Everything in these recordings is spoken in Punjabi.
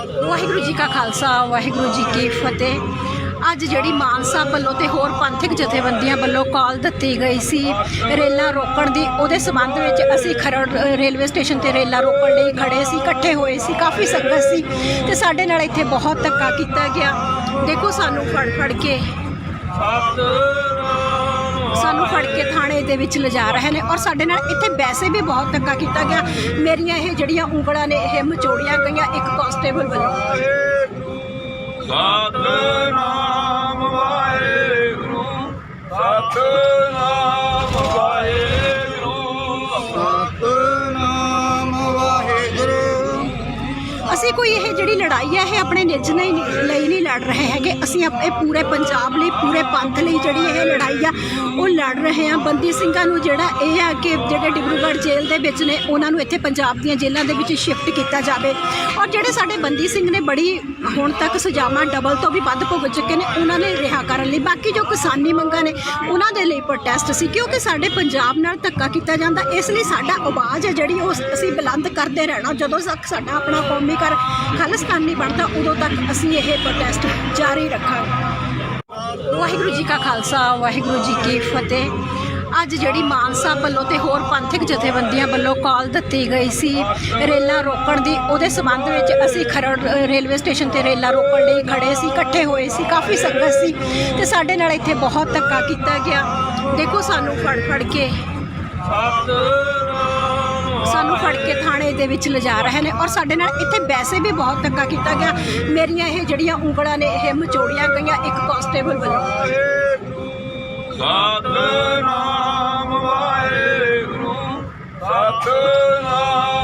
ਵਾਹਿਗੁਰੂ ਜੀ ਕਾ ਖਾਲਸਾ, ਵਾਹਿਗੁਰੂ ਜੀ ਕੀ ਫਤਿਹ। ਅੱਜ ਜਿਹੜੀ ਮਾਨਸਾ ਵੱਲੋਂ ਤੇ ਹੋਰ ਪੰਥਕ ਜਥੇਬੰਦੀਆਂ ਵੱਲੋਂ ਕਾਲ ਦਿੱਤੀ ਗਈ ਸੀ ਰੇਲਾਂ ਰੋਕਣ ਦੀ, ਉਹਦੇ ਸਬੰਧ ਵਿੱਚ ਅਸੀਂ ਖਰੜ ਰੇਲਵੇ ਸਟੇਸ਼ਨ ਤੇ ਰੇਲਾਂ ਰੋਕਣ ਲਈ ਖੜੇ ਸੀ, ਇਕੱਠੇ ਹੋਏ ਸੀ, ਕਾਫੀ ਸੰਗਤ ਸੀ ਤੇ ਸਾਡੇ ਨਾਲ ਇੱਥੇ ਬਹੁਤ ਧੱਕਾ ਕੀਤਾ ਗਿਆ। ਦੇਖੋ ਸਾਨੂੰ ਫੜ ਫੜ ਕੇ ਸਾਨੂੰ ਫੜ ਕੇ ਥਾਣੇ ਦੇ ਵਿੱਚ ਲਿਜਾ ਰਹੇ ਨੇ ਔਰ ਸਾਡੇ ਨਾਲ ਇੱਥੇ ਵੈਸੇ ਵੀ ਬਹੁਤ ਧੱਕਾ ਕੀਤਾ ਗਿਆ। ਮੇਰੀਆਂ ਇਹ ਜਿਹੜੀਆਂ ਉਂਗਲਾਂ ਨੇ, ਇਹ ਮਚੋੜੀਆਂ ਗਈਆਂ ਇੱਕ ਕਾਂਸਟੇਬਲ ਵੱਲੋਂ। ਸਤਨਾਮ ਵਾਹਿਗੁਰੂ, ਸਤਨਾਮ ਅਸੀਂ ਕੋਈ ਇਹ ਜਿਹੜੀ ਲੜਾਈ ਹੈ, ਇਹ ਆਪਣੇ ਨਿੱਜ ਨਹੀਂ ਲਈ ਨਹੀਂ ਲੜ ਰਹੇ ਹੈਗੇ। ਅਸੀਂ ਆਪਣੇ ਪੂਰੇ ਪੰਜਾਬ ਲਈ, ਪੂਰੇ ਪੰਥ ਲਈ ਜਿਹੜੀ ਇਹ ਲੜਾਈ ਆ, ਉਹ ਲੜ ਰਹੇ ਹਾਂ ਬੰਦੀ ਸਿੰਘਾਂ ਨੂੰ ਜਿਹੜਾ ਇਹ ਆ ਕਿ ਜਿਹੜੇ ਡਿਬਰੂਗੜ੍ਹ ਜੇਲ੍ਹ ਦੇ ਵਿੱਚ ਨੇ, ਉਹਨਾਂ ਨੂੰ ਇੱਥੇ ਪੰਜਾਬ ਦੀਆਂ ਜੇਲ੍ਹਾਂ ਦੇ ਵਿੱਚ ਸ਼ਿਫਟ ਕੀਤਾ ਜਾਵੇ। ਔਰ ਜਿਹੜੇ ਸਾਡੇ ਬੰਦੀ ਸਿੰਘ ਨੇ ਬੜੀ ਹੁਣ ਤੱਕ ਸਜ਼ਾਵਾਂ ਡਬਲ ਤੋਂ ਵੀ ਵੱਧ ਭੁਗਤ ਚੁੱਕੇ ਨੇ, ਉਹਨਾਂ ਨੇ ਰਿਹਾ ਕਰਨ ਲਈ। ਬਾਕੀ ਜੋ ਕਿਸਾਨੀ ਮੰਗਾਂ ਨੇ, ਉਹਨਾਂ ਦੇ ਲਈ ਪ੍ਰੋਟੈਸਟ ਸੀ, ਕਿਉਂਕਿ ਸਾਡੇ ਪੰਜਾਬ ਨਾਲ ਧੱਕਾ ਕੀਤਾ ਜਾਂਦਾ। ਇਸ ਲਈ ਸਾਡਾ ਆਵਾਜ਼ ਹੈ ਜਿਹੜੀ ਉਹ ਅਸੀਂ ਬੁਲੰਦ ਕਰਦੇ ਰਹਿਣਾ। ਜਦੋਂ ਤੱਕ ਸਾਡਾ ਆਪਣਾ ਕੌਮੀ ਕਰ ਖਾਲਿਸਤਾਨ ਨਹੀਂ ਬਣਦਾ ਉਦੋਂ ਤੱਕ ਅਸੀਂ ਇਹ ਪ੍ਰੋਟੈਸਟ ਜਾਰੀ ਰੱਖਾਂਗੇ। ਵਾਹਿਗੁਰੂ ਜੀ ਕਾ ਖਾਲਸਾ, ਵਾਹਿਗੁਰੂ ਜੀ ਕੀ ਫਤਿਹ। ਅੱਜ ਜਿਹੜੀ ਮਾਨਸਾ ਵੱਲੋਂ ਤੇ ਹੋਰ ਪੰਥਕ ਜਥੇਬੰਦੀਆਂ ਵੱਲੋਂ ਕਾਲ ਦਿੱਤੀ ਗਈ ਸੀ ਰੇਲਾਂ ਰੋਕਣ ਦੀ, ਉਹਦੇ ਸਬੰਧ ਵਿੱਚ ਅਸੀਂ ਖਰੜ ਰੇਲਵੇ ਸਟੇਸ਼ਨ ਤੇ ਰੇਲਾਂ ਰੋਕਣ ਲਈ ਖੜੇ ਸੀ, ਇਕੱਠੇ ਹੋਏ ਸੀ, ਕਾਫੀ ਸੰਗਤ ਸੀ ਤੇ ਸਾਡੇ ਨਾਲ ਇੱਥੇ ਬਹੁਤ ਧੱਕਾ ਕੀਤਾ ਗਿਆ। ਦੇਖੋ ਸਾਨੂੰ ਫੜ ਫੜ ਕੇ ਸਾਨੂੰ ਫੜ ਕੇ ਥਾਣੇ ਦੇ ਵਿੱਚ ਲਿਜਾ ਰਹੇ ਨੇ ਔਰ ਸਾਡੇ ਨਾਲ ਇੱਥੇ ਵੈਸੇ ਵੀ ਬਹੁਤ ਧੱਕਾ ਕੀਤਾ ਗਿਆ। ਮੇਰੀਆਂ ਇਹ ਜਿਹੜੀਆਂ ਉਂਗਲਾਂ ਨੇ, ਇਹ ਮਚੋੜੀਆਂ ਗਈਆਂ ਇੱਕ ਕਾਂਸਟੇਬਲ ਵੱਲੋਂ। ਸਤਨਾਮ ਵਾਹਿਗੁਰੂ, ਸਤਨਾਮ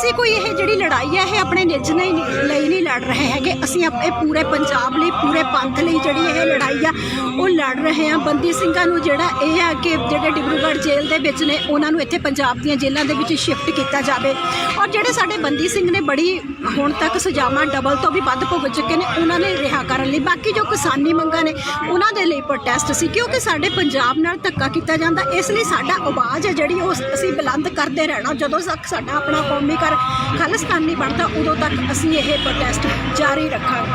ਅਸੀਂ ਕੋਈ ਇਹ ਜਿਹੜੀ ਲੜਾਈ ਹੈ, ਇਹ ਆਪਣੇ ਨਿੱਜ ਨਹੀਂ ਲਈ ਨਹੀਂ ਲੜ ਰਹੇ ਹੈਗੇ। ਅਸੀਂ ਆਪਣੇ ਪੂਰੇ ਪੰਜਾਬ ਲਈ, ਪੂਰੇ ਪੰਥ ਲਈ ਜਿਹੜੀ ਇਹ ਲੜਾਈ ਆ, ਉਹ ਲੜ ਰਹੇ ਹਾਂ ਬੰਦੀ ਸਿੰਘਾਂ ਨੂੰ ਜਿਹੜਾ ਇਹ ਆ ਕਿ ਜਿਹੜੇ ਡਿਬਰੂਗੜ੍ਹ ਜੇਲ੍ਹ ਦੇ ਵਿੱਚ ਨੇ, ਉਹਨਾਂ ਨੂੰ ਇੱਥੇ ਪੰਜਾਬ ਦੀਆਂ ਜੇਲ੍ਹਾਂ ਦੇ ਵਿੱਚ ਸ਼ਿਫਟ ਕੀਤਾ ਜਾਵੇ। ਔਰ ਜਿਹੜੇ ਸਾਡੇ ਬੰਦੀ ਸਿੰਘ ਨੇ ਬੜੀ ਹੁਣ ਤੱਕ ਸਜ਼ਾਵਾਂ ਡਬਲ ਤੋਂ ਵੀ ਵੱਧ ਭੁਗਤ ਚੁੱਕੇ ਨੇ, ਉਹਨਾਂ ਨੇ ਰਿਹਾ ਕਰਨ ਲਈ। ਬਾਕੀ ਜੋ ਕਿਸਾਨੀ ਮੰਗਾਂ ਨੇ, ਉਹਨਾਂ ਦੇ ਲਈ ਪ੍ਰੋਟੈਸਟ ਸੀ, ਕਿਉਂਕਿ ਸਾਡੇ ਪੰਜਾਬ ਨਾਲ ਧੱਕਾ ਕੀਤਾ ਜਾਂਦਾ। ਇਸ ਲਈ ਸਾਡਾ ਆਵਾਜ਼ ਹੈ ਜਿਹੜੀ ਉਹ ਅਸੀਂ ਬੁਲੰਦ ਕਰਦੇ ਰਹਿਣਾ। ਜਦੋਂ ਤੱਕ ਸਾਡਾ ਆਪਣਾ ਕੌਮੀ ਕਰ ਖਾਲਿਸਤਾਨ ਨਹੀਂ ਬਣਦਾ ਉਦੋਂ ਤੱਕ ਅਸੀਂ ਇਹ ਪ੍ਰੋਟੈਸਟ ਜਾਰੀ ਰੱਖਾਂਗੇ।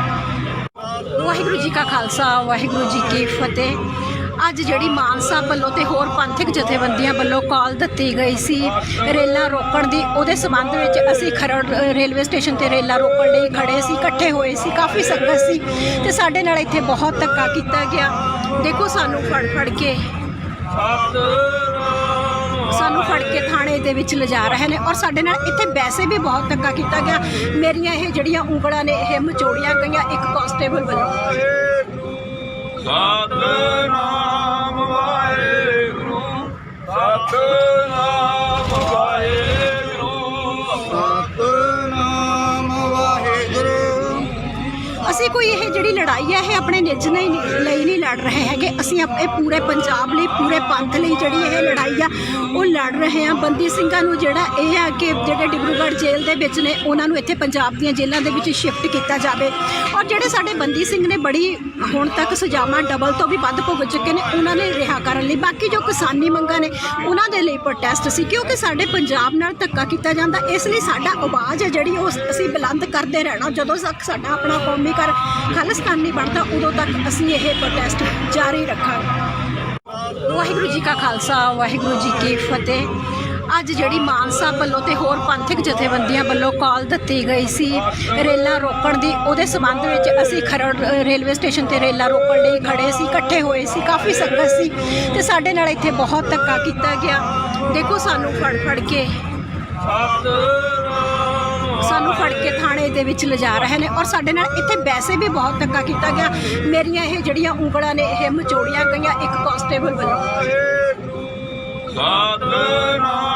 ਵਾਹਿਗੁਰੂ ਜੀ ਕਾ ਖਾਲਸਾ, ਵਾਹਿਗੁਰੂ ਜੀ ਕੀ ਫਤਿਹ। ਅੱਜ ਜਿਹੜੀ ਮਾਨਸਾ ਵੱਲੋਂ ਤੇ ਹੋਰ ਪੰਥਕ ਜਥੇਬੰਦੀਆਂ ਵੱਲੋਂ ਕਾਲ ਦਿੱਤੀ ਗਈ ਸੀ ਰੇਲਾਂ ਰੋਕਣ ਦੀ, ਉਹਦੇ ਸਬੰਧ ਵਿੱਚ ਅਸੀਂ ਖਰੜ ਰੇਲਵੇ ਸਟੇਸ਼ਨ ਤੇ ਰੇਲਾਂ ਰੋਕਣ ਲਈ ਖੜੇ ਸੀ, ਇਕੱਠੇ ਹੋਏ ਸੀ, ਕਾਫੀ ਸੰਗਤ ਸੀ ਤੇ ਸਾਡੇ ਨਾਲ ਇੱਥੇ ਬਹੁਤ ਧੱਕਾ ਕੀਤਾ ਗਿਆ। ਦੇਖੋ ਸਾਨੂੰ ਫੜ ਫੜ ਕੇ ਸਾਨੂੰ ਫੜ ਕੇ ਥਾਣੇ ਦੇ ਵਿੱਚ ਲਿਜਾ ਰਹੇ ਨੇ ਔਰ ਸਾਡੇ ਨਾਲ ਇੱਥੇ ਵੈਸੇ ਵੀ ਬਹੁਤ ਧੱਕਾ ਕੀਤਾ ਗਿਆ। ਮੇਰੀਆਂ ਇਹ ਜਿਹੜੀਆਂ ਉਂਗਲਾਂ ਨੇ, ਇਹ ਮਚੋੜੀਆਂ ਗਈਆਂ ਇੱਕ ਕਾਂਸਟੇਬਲ ਵੱਲੋਂ। ਸਤਨਾਮ ਵਾਹਿਗੁਰੂ, ਸਤਨਾਮ ਅਸੀਂ ਕੋਈ ਇਹ ਜਿਹੜੀ ਲੜਾਈ ਹੈ, ਇਹ ਆਪਣੇ ਨਿੱਜ ਨਹੀਂ, ਲਈ ਨਹੀਂ ਲੜ ਰਹੇ ਹੈਗੇ। ਅਸੀਂ ਆਪ- ਇਹ ਪੂਰੇ ਪੰਜਾਬ ਲਈ, ਪੂਰੇ ਪੰਥ ਲਈ ਜਿਹੜੀ ਇਹ ਲੜਾਈ ਆ, ਉਹ ਲੜ ਰਹੇ ਹਾਂ ਬੰਦੀ ਸਿੰਘਾਂ ਨੂੰ ਜਿਹੜਾ ਇਹ ਆ ਕਿ ਜਿਹੜੇ ਡਿਬਰੂਗੜ੍ਹ ਜੇਲ੍ਹ ਦੇ ਵਿੱਚ ਨੇ, ਉਹਨਾਂ ਨੂੰ ਇੱਥੇ ਪੰਜਾਬ ਦੀਆਂ ਜੇਲ੍ਹਾਂ ਦੇ ਵਿੱਚ ਸ਼ਿਫਟ ਕੀਤਾ ਜਾਵੇ। ਔਰ ਜਿਹੜੇ ਸਾਡੇ ਬੰਦੀ ਸਿੰਘ ਨੇ ਬੜੀ ਹੁਣ ਤੱਕ ਸਜ਼ਾਵਾਂ ਡਬਲ ਤੋਂ ਵੀ ਵੱਧ ਭੁਗਤ ਚੁੱਕੇ ਨੇ, ਉਹਨਾਂ ਨੇ ਰਿਹਾ ਕਰਨ ਲਈ। ਬਾਕੀ ਜੋ ਕਿਸਾਨੀ ਮੰਗਾਂ ਨੇ, ਉਹਨਾਂ ਦੇ ਲਈ ਪ੍ਰੋਟੈਸਟ ਸੀ, ਕਿਉਂਕਿ ਸਾਡੇ ਪੰਜਾਬ ਨਾਲ ਧੱਕਾ ਕੀਤਾ ਜਾਂਦਾ, ਇਸ ਲਈ ਸਾਡਾ ਆਵਾਜ਼ ਹੈ ਜਿਹੜੀ ਉਹ ਅਸੀਂ ਬੁਲੰਦ ਕਰਦੇ ਰਹਿਣਾ। ਜਦੋਂ ਤੱਕ ਸਾਡਾ ਆਪਣਾ ਕੌਮੀ ਕਰ ਖਾਲਿਸਤਾਨ ਨਹੀਂ ਬਣਦਾ, ਉਦੋਂ ਤੱਕ ਅਸੀਂ ਇਹ ਪ੍ਰੋਟੈਸਟ ਜਾਰੀ ਰੱਖਾਂਗੇ। ਵਾਹਿਗੁਰੂ ਜੀ ਕਾ ਖਾਲਸਾ, ਵਾਹਿਗੁਰੂ ਜੀ ਕੀ ਫਤਿਹ। ਅੱਜ ਜਿਹੜੀ ਮਾਨਸਾ ਵੱਲੋਂ ਤੇ ਹੋਰ ਪੰਥਕ ਜਥੇਬੰਦੀਆਂ ਵੱਲੋਂ ਕਾਲ ਦਿੱਤੀ ਗਈ ਸੀ ਰੇਲਾਂ ਰੋਕਣ ਦੀ, ਉਹਦੇ ਸਬੰਧ ਵਿੱਚ ਅਸੀਂ ਖਰੜ ਰੇਲਵੇ ਸਟੇਸ਼ਨ ਤੇ ਰੇਲਾਂ ਰੋਕਣ ਲਈ ਖੜੇ ਸੀ, ਇਕੱਠੇ ਹੋਏ ਸੀ, ਕਾਫੀ ਸੰਗਤ ਸੀ ਤੇ ਸਾਡੇ ਨਾਲ ਇੱਥੇ ਬਹੁਤ ਧੱਕਾ ਕੀਤਾ ਗਿਆ। ਦੇਖੋ ਸਾਨੂੰ ਫੜ ਫੜ ਕੇ, ਸਾਨੂੰ ਫੜ ਕੇ ਥਾਣੇ ਦੇ ਵਿੱਚ ਲਿਜਾ ਰਹੇ ਨੇ ਔਰ ਸਾਡੇ ਨਾਲ ਇੱਥੇ ਵੈਸੇ ਵੀ ਬਹੁਤ ਧੱਕਾ ਕੀਤਾ ਗਿਆ। ਮੇਰੀਆਂ ਇਹ ਜਿਹੜੀਆਂ ਉਂਗਲਾਂ ਨੇ, ਇਹ ਮਚੋੜੀਆਂ ਗਈਆਂ ਇੱਕ ਕਾਂਸਟੇਬਲ ਵੱਲੋਂ। ਸਤਨਾਮ